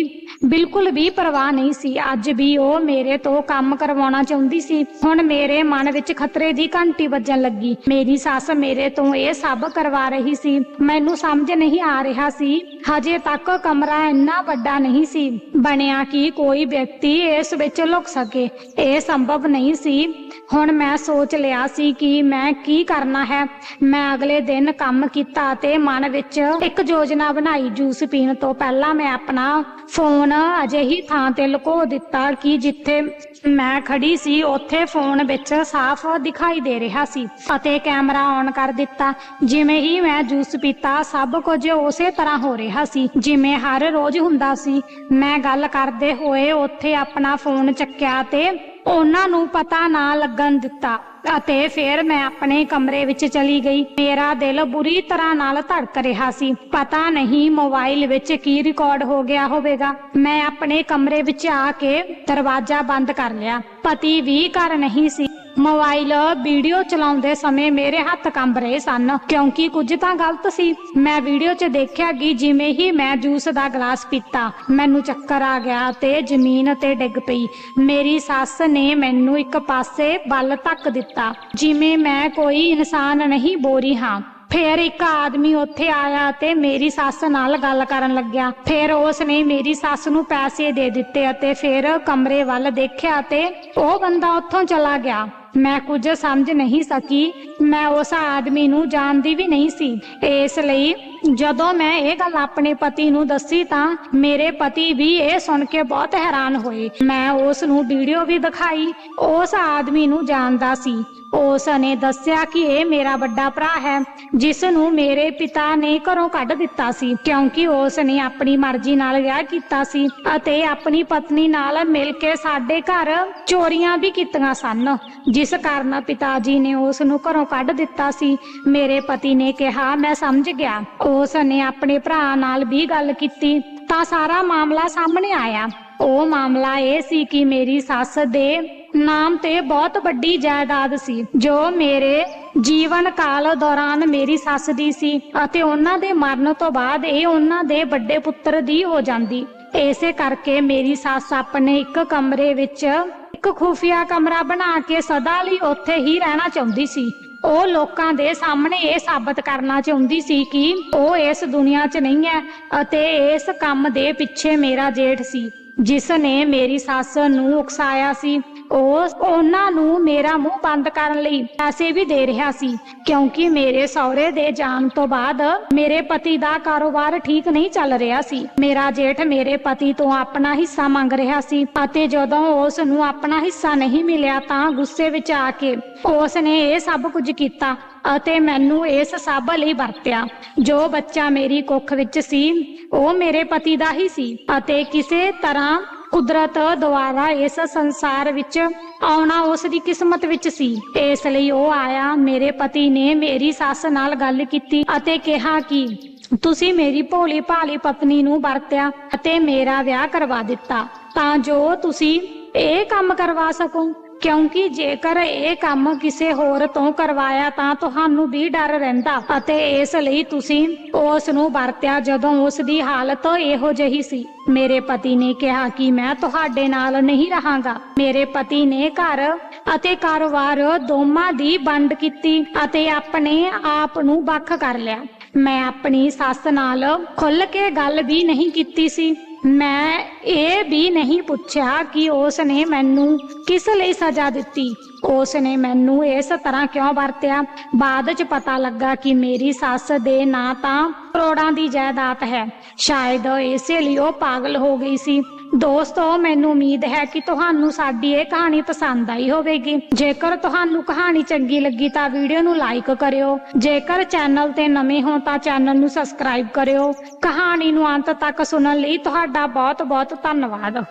ਬਿਲਕੁਲ ਵੀ ਪਰਵਾਹ ਨਹੀਂ ਸੀ। ਅੱਜ ਵੀ ਉਹ ਮੇਰੇ ਤੋਂ ਕੰਮ ਕਰਵਾਉਣਾ ਚਾਹੁੰਦੀ ਸੀ। ਹੁਣ ਮੇਰੇ ਮਨ ਵਿੱਚ ਖਤਰੇ ਦੀ ਘੰਟੀ ਵੱਜਣ ਲੱਗੀ। ਮੇਰੀ ਸੱਸ ਮੇਰੇ ਤੋਂ ਇਹ ਸਭ ਕਰਵਾ ਰਹੀ ਸੀ। ਮੈਨੂੰ ਸਮਝ ਨਹੀਂ ਆ ਰਿਹਾ ਸੀ। ਹਜੇ ਤੱਕ ਕਮਰਾ ਇੰਨਾ ਵੱਡਾ ਨਹੀਂ ਸੀ। ਬਣਿਆ ਕਿ ਕੋਈ ਵਿਅਕਤੀ ਇਸ ਵਿੱਚ ਲੁਕ ਸਕੇ। ਇਹ ਸੰਭਵ ਨਹੀਂ ਸੀ। ਹੁਣ ਮੈਂ ਸੋਚ ਲਿਆ ਸੀ ਕਿ ਮੈਂ ਕੀ ਕਰਨਾ ਹੈ। ਮੈਂ ਅਗਲੇ ਦਿਨ ਕੰਮ ਕੀਤਾ ਅਤੇ ਮਨ ਵਿੱਚ ਇੱਕ ਯੋਜਨਾ ਬਣਾਈ। ਜੂਸ ਪੀਣ ਤੋਂ ਪਹਿਲਾਂ ਮੈਂ ਆਪਣਾ ਫੋਨ ਅਜਿਹੀ ਥਾਂ ਤੇ ਲੁਕੋ ਦਿੱਤਾ ਕਿ ਜਿੱਥੇ ਮੈਂ ਖੜੀ ਸੀ, ਉੱਥੇ ਫੋਨ ਵਿੱਚ ਸਾਫ਼ ਦਿਖਾਈ ਦੇ ਰਿਹਾ ਸੀ ਅਤੇ ਕੈਮਰਾ ਔਨ ਕਰ ਦਿੱਤਾ। ਜਿਵੇਂ ਹੀ ਮੈਂ ਜੂਸ ਪੀਤਾ, ਸਭ ਕੁਝ ਉਸੇ ਤਰ੍ਹਾਂ ਹੋ ਰਿਹਾ ਸੀ। ਜਿਵੇਂ ਹਰ ਰੋਜ਼ ਹੁੰਦਾ ਸੀ। ਮੈਂ ਗੱਲ ਕਰਦੇ ਹੋਏ ਉੱਥੇ ਆਪਣਾ ਫੋਨ ਚੱਕਿਆ ਤੇ ਉਹਨਾਂ ਨੂੰ ਪਤਾ ਨਾ ਲੱਗਣ ਦਿੱਤਾ ਅਤੇ ਫਿਰ ਮੈਂ ਆਪਣੇ ਕਮਰੇ ਵਿੱਚ ਚਲੀ ਗਈ। ਮੇਰਾ ਦਿਲ ਬੁਰੀ ਤਰ੍ਹਾਂ ਨਾਲ ਧੜਕ ਰਿਹਾ ਸੀ। ਪਤਾ ਨਹੀਂ ਮੋਬਾਈਲ ਵਿੱਚ ਕੀ ਰਿਕਾਰਡ ਹੋ ਗਿਆ ਹੋਵੇਗਾ। ਮੈਂ ਆਪਣੇ ਕਮਰੇ ਵਿੱਚ ਆ ਕੇ ਦਰਵਾਜ਼ਾ ਬੰਦ ਕਰ ਲਿਆ। ਪਤੀ ਵੀ ਘਰ ਨਹੀਂ ਸੀ। ਮੋਬਾਈਲ ਵੀਡੀਓ ਚਲਾਉਂਦੇ ਸਮੇਂ ਮੇਰੇ ਹੱਥ ਕੰਬ ਰਹੇ ਸਨ, ਕਿਉਂਕਿ ਕੁਝ ਤਾਂ ਗਲਤ ਸੀ। ਮੈਂ ਵੀਡੀਓ 'ਚ ਦੇਖਿਆ ਕਿ ਜਿਵੇਂ ਹੀ ਮੈਂ ਜੂਸ ਦਾ ਗਲਾਸ ਪੀਤਾ, ਮੈਨੂੰ ਚੱਕਰ ਆ ਗਿਆ ਤੇ ਜ਼ਮੀਨ ਤੇ ਡਿੱਗ ਪਈ। ਮੇਰੀ ਸੱਸ ਨੇ ਮੈਨੂੰ ਇੱਕ ਪਾਸੇ ਵੱਲ ਧੱਕ ਦਿੱਤਾ, ਜਿਵੇਂ ਮੈਂ ਕੋਈ ਇਨਸਾਨ ਨਹੀਂ, ਬੋਰੀ ਹਾਂ। ਫੇਰ ਇੱਕ ਆਦਮੀ ਉੱਥੇ ਆਇਆ ਤੇ ਮੇਰੀ ਸੱਸ ਨਾਲ ਗੱਲ ਕਰਨ ਲੱਗਿਆ। ਫੇਰ ਉਸ ਨੇ ਮੇਰੀ ਸੱਸ ਨੂੰ ਪੈਸੇ ਦੇ ਦਿੱਤੇ ਅਤੇ ਫਿਰ ਕਮਰੇ ਵੱਲ ਦੇਖਿਆ ਤੇ ਉਹ ਬੰਦਾ ਉੱਥੋਂ ਚਲਾ ਗਿਆ। ਮੈਂ ਕੁਝ ਸਮਝ ਨਹੀਂ ਸਕੀ। ਮੈਂ ਉਸ ਆਦਮੀ ਨੂੰ ਜਾਣਦੀ ਵੀ ਨਹੀਂ ਸੀ। ਇਸ ਲਈ ਜਦੋਂ ਮੈਂ ਇਹ ਗੱਲ ਆਪਣੇ ਪਤੀ ਨੂੰ ਦੱਸੀ ਤਾਂ ਮੇਰੇ ਪਤੀ ਵੀ ਇਹ ਸੁਣ ਕੇ ਬਹੁਤ ਹੈਰਾਨ ਹੋਏ। ਮੈਂ ਉਸ ਨੂੰ ਵੀਡੀਓ ਵੀ ਦਿਖਾਈ। ਉਸ ਆਦਮੀ ਨੂੰ ਜਾਣਦਾ ਸੀ। ਉਸ ਨੇ ਦੱਸਿਆ ਕਿ ਇਹ ਮੇਰਾ ਵੱਡਾ ਭਰਾ ਹੈ ਜਿਸ ਨੂੰ ਮੇਰੇ ਪਿਤਾ ਨੇ ਘਰੋਂ ਕੱਢ ਦਿੱਤਾ ਸੀ, ਕਿਉਂਕਿ ਉਸ ਨੇ ਆਪਣੀ ਮਰਜ਼ੀ ਨਾਲ ਵਿਆਹ ਕੀਤਾ ਸੀ ਅਤੇ ਆਪਣੀ ਪਤਨੀ ਨਾਲ ਮਿਲ ਕੇ ਸਾਡੇ ਘਰ ਚੋਰੀਆਂ ਵੀ ਕੀਤੀਆਂ ਸਨ। ਜਿਸ ਕਾਰਨ ਪਿਤਾ ਜੀ ਨੇ ਉਸ ਨੂੰ ਘਰੋਂ ਕੱਢ ਦਿੱਤਾ ਸੀ। ਮੇਰੇ ਪਤੀ ਨੇ ਕਿਹਾ, ਮੈਂ ਸਮਝ ਗਿਆ। ਉਸ ਨੇ ਆਪਣੇ ਭਰਾ ਨਾਲ ਵੀ ਗੱਲ ਕੀਤੀ, ਤਾਂ ਸਾਰਾ ਮਾਮਲਾ ਸਾਹਮਣੇ ਆਇਆ। ਉਹ ਮਾਮਲਾ ਇਹ ਸੀ ਕਿ ਮੇਰੀ ਸੱਸ ਦੇ ਨਾਮ ਤੇ ਬਹੁਤ ਵੱਡੀ ਜਾਇਦਾਦ ਸੀ, ਜੋ ਮੇਰੇ ਜੀਵਨ ਕਾਲ ਦੌਰਾਨ ਮੇਰੀ ਸੱਸ ਦੀ ਸੀ ਅਤੇ ਉਹਨਾਂ ਦੇ ਮਰਨ ਤੋਂ ਬਾਅਦ ਇਹ ਉਹਨਾਂ ਦੇ ਵੱਡੇ ਪੁੱਤਰ ਦੀ ਹੋ ਜਾਂਦੀ। ਇਸੇ ਕਰਕੇ ਮੇਰੀ ਸੱਸ ਆਪਣੇ ਇੱਕ ਕਮਰੇ ਵਿੱਚ ਇੱਕ ਖੁਫੀਆ ਕਮਰਾ ਬਣਾ ਕੇ ਸਦਾ ਲਈ ਉੱਥੇ ਹੀ ਰਹਿਣਾ ਚਾਹੁੰਦੀ ਸੀ। ਉਹ ਲੋਕਾਂ ਦੇ ਸਾਹਮਣੇ ਇਹ ਸਾਬਤ ਕਰਨਾ ਚਾਹੁੰਦੀ ਸੀ ਕਿ ਉਹ ਇਸ ਦੁਨੀਆ 'ਚ ਨਹੀਂ ਹੈ ਅਤੇ ਇਸ ਕੰਮ ਦੇ ਪਿੱਛੇ ਮੇਰਾ ਜੇਠ ਸੀ, ਜਿਸ ਨੇ ਮੇਰੀ ਸੱਸ ਨੂੰ ਉਕਸਾਇਆ ਸੀ। ਉਹ ਉਹਨਾਂ ਨੂੰ ਮੇਰਾ ਮੂੰਹ ਬੰਦ ਕਰਨ ਲਈ ਪੈਸੇ ਵੀ ਦੇ ਰਿਹਾ ਸੀ, ਕਿਉਂਕਿ ਮੇਰੇ ਸਹੁਰੇ ਦੇ ਜਾਣ ਤੋਂ ਬਾਅਦ ਮੇਰੇ ਪਤੀ ਦਾ ਕਾਰੋਬਾਰ ਠੀਕ ਨਹੀਂ ਚੱਲ ਰਿਹਾ ਸੀ। ਮੇਰਾ ਜੇਠ ਮੇਰੇ ਪਤੀ ਤੋਂ ਆਪਣਾ ਹਿੱਸਾ ਮੰਗ ਰਿਹਾ ਸੀ ਅਤੇ ਜਦੋਂ ਉਸ ਨੂੰ ਆਪਣਾ ਹਿੱਸਾ ਨਹੀਂ ਮਿਲਿਆ ਤਾਂ ਗੁੱਸੇ ਵਿੱਚ ਆ ਕੇ ਉਸ ਨੇ ਇਹ ਸਭ ਕੁਝ ਕੀਤਾ ਅਤੇ ਮੈਨੂੰ ਇਸ ਸਭ ਲਈ ਵਰਤਿਆ। ਜੋ ਬੱਚਾ ਮੇਰੀ ਕੁੱਖ ਵਿੱਚ ਸੀ, ਉਹ ਮੇਰੇ ਪਤੀ ਦਾ ਹੀ ਸੀ ਅਤੇ ਕਿਸੇ ਤਰ੍ਹਾਂ ਕੁਦਰਤ ਦੁਆਰਾ ਇਸ ਸੰਸਾਰ ਵਿੱਚ ਆਉਣਾ ਉਸ ਦੀ ਕਿਸਮਤ ਵਿੱਚ ਸੀ। ਇਸ ਲਈ ਉਹ ਆਇਆ, ਮੇਰੇ ਪਤੀ ਨੇ ਮੇਰੀ ਸੱਸ ਨਾਲ ਗੱਲ ਕੀਤੀ ਅਤੇ ਕਿਹਾ ਕਿ ਤੁਸੀਂ ਮੇਰੀ ਭੋਲੀ ਭਾਲੀ ਪਤਨੀ ਨੂੰ ਵਰਤਿਆ ਅਤੇ ਮੇਰਾ ਵਿਆਹ ਕਰਵਾ ਦਿੱਤਾ। ਤਾਂ ਜੋ ਤੁਸੀਂ ਇਹ ਕੰਮ ਕਰਵਾ ਸਕੋ। ਕਿਉਂਕਿ ਜੇਕਰ ਇਹ ਕੰਮ ਕਿਸੇ ਹੋਰ ਤੋਂ ਕਰਵਾਇਆ ਤਾਂ ਤੁਹਾਨੂੰ ਵੀ ਡਰ ਰਹਿੰਦਾ ਅਤੇ ਇਸ ਲਈ ਤੁਸੀਂ ਉਸ ਨੂੰ ਵਰਤਿਆ ਜਦੋਂ ਉਸ ਦੀ ਹਾਲਤ ਇਹੋ ਜਿਹੀ ਸੀ। ਮੇਰੇ ਪਤੀ ਨੇ ਕਿਹਾ ਕਿ ਮੈਂ ਤੁਹਾਡੇ ਨਾਲ ਨਹੀਂ ਰਹਾਂਗਾ। ਮੇਰੇ ਪਤੀ ਨੇ ਘਰ ਅਤੇ ਕਾਰੋਬਾਰ ਦੋਵਾਂ ਦੀ ਵੰਡ ਕੀਤੀ ਅਤੇ ਆਪਣੇ ਆਪ ਨੂੰ ਵੱਖ ਕਰ ਲਿਆ। ਮੈਂ ਆਪਣੀ ਸੱਸ ਨਾਲ ਖੁੱਲ ਕੇ ਗੱਲ ਵੀ ਨਹੀਂ ਕੀਤੀ ਸੀ। ਮੈਂ ਇਹ ਵੀ ਨਹੀਂ ਪੁੱਛਿਆ ਕਿ ਉਸ ਨੇ ਮੈਨੂੰ ਕਿਸ ਲਈ ਸਜ਼ਾ ਦਿੱਤੀ। ਉਸ ਨੇ ਮੈਨੂੰ ਇਸ ਤਰ੍ਹਾਂ ਕਿਉਂ ਵਰਤਿਆ? ਬਾਅਦ ਚ ਪਤਾ ਲੱਗਾ ਕਿ ਮੇਰੀ ਸੱਸ ਦੇ ਨਾਂ ਤਾਂ ਕਰੋੜਾਂ ਦੀ ਜਾਇਦਾਦ ਹੈ। ਸ਼ਾਇਦ ਇਸੇ ਲਈ ਉਹ ਪਾਗਲ ਹੋ ਗਈ ਸੀ। ਦੋਸਤੋ, ਮੈਨੂੰ ਉਮੀਦ ਹੈ ਕਿ ਤੁਹਾਨੂੰ ਸਾਡੀ ਇਹ ਕਹਾਣੀ ਪਸੰਦ ਆਈ ਹੋਵੇਗੀ। ਜੇਕਰ ਤੁਹਾਨੂੰ ਕਹਾਣੀ ਚੰਗੀ ਲੱਗੀ ਤਾਂ ਵੀਡੀਓ ਨੂੰ ਲਾਈਕ ਕਰਿਓ। ਜੇਕਰ ਚੈਨਲ ਤੇ ਨਵੇਂ ਹੋ ਤਾਂ ਚੈਨਲ ਨੂੰ ਸਬਸਕ੍ਰਾਈਬ ਕਰਿਓ। ਕਹਾਣੀ ਨੂੰ ਅੰਤ ਤੱਕ ਸੁਣਨ ਲਈ ਤੁਹਾਡਾ ਬਹੁਤ ਬਹੁਤ ਧੰਨਵਾਦ।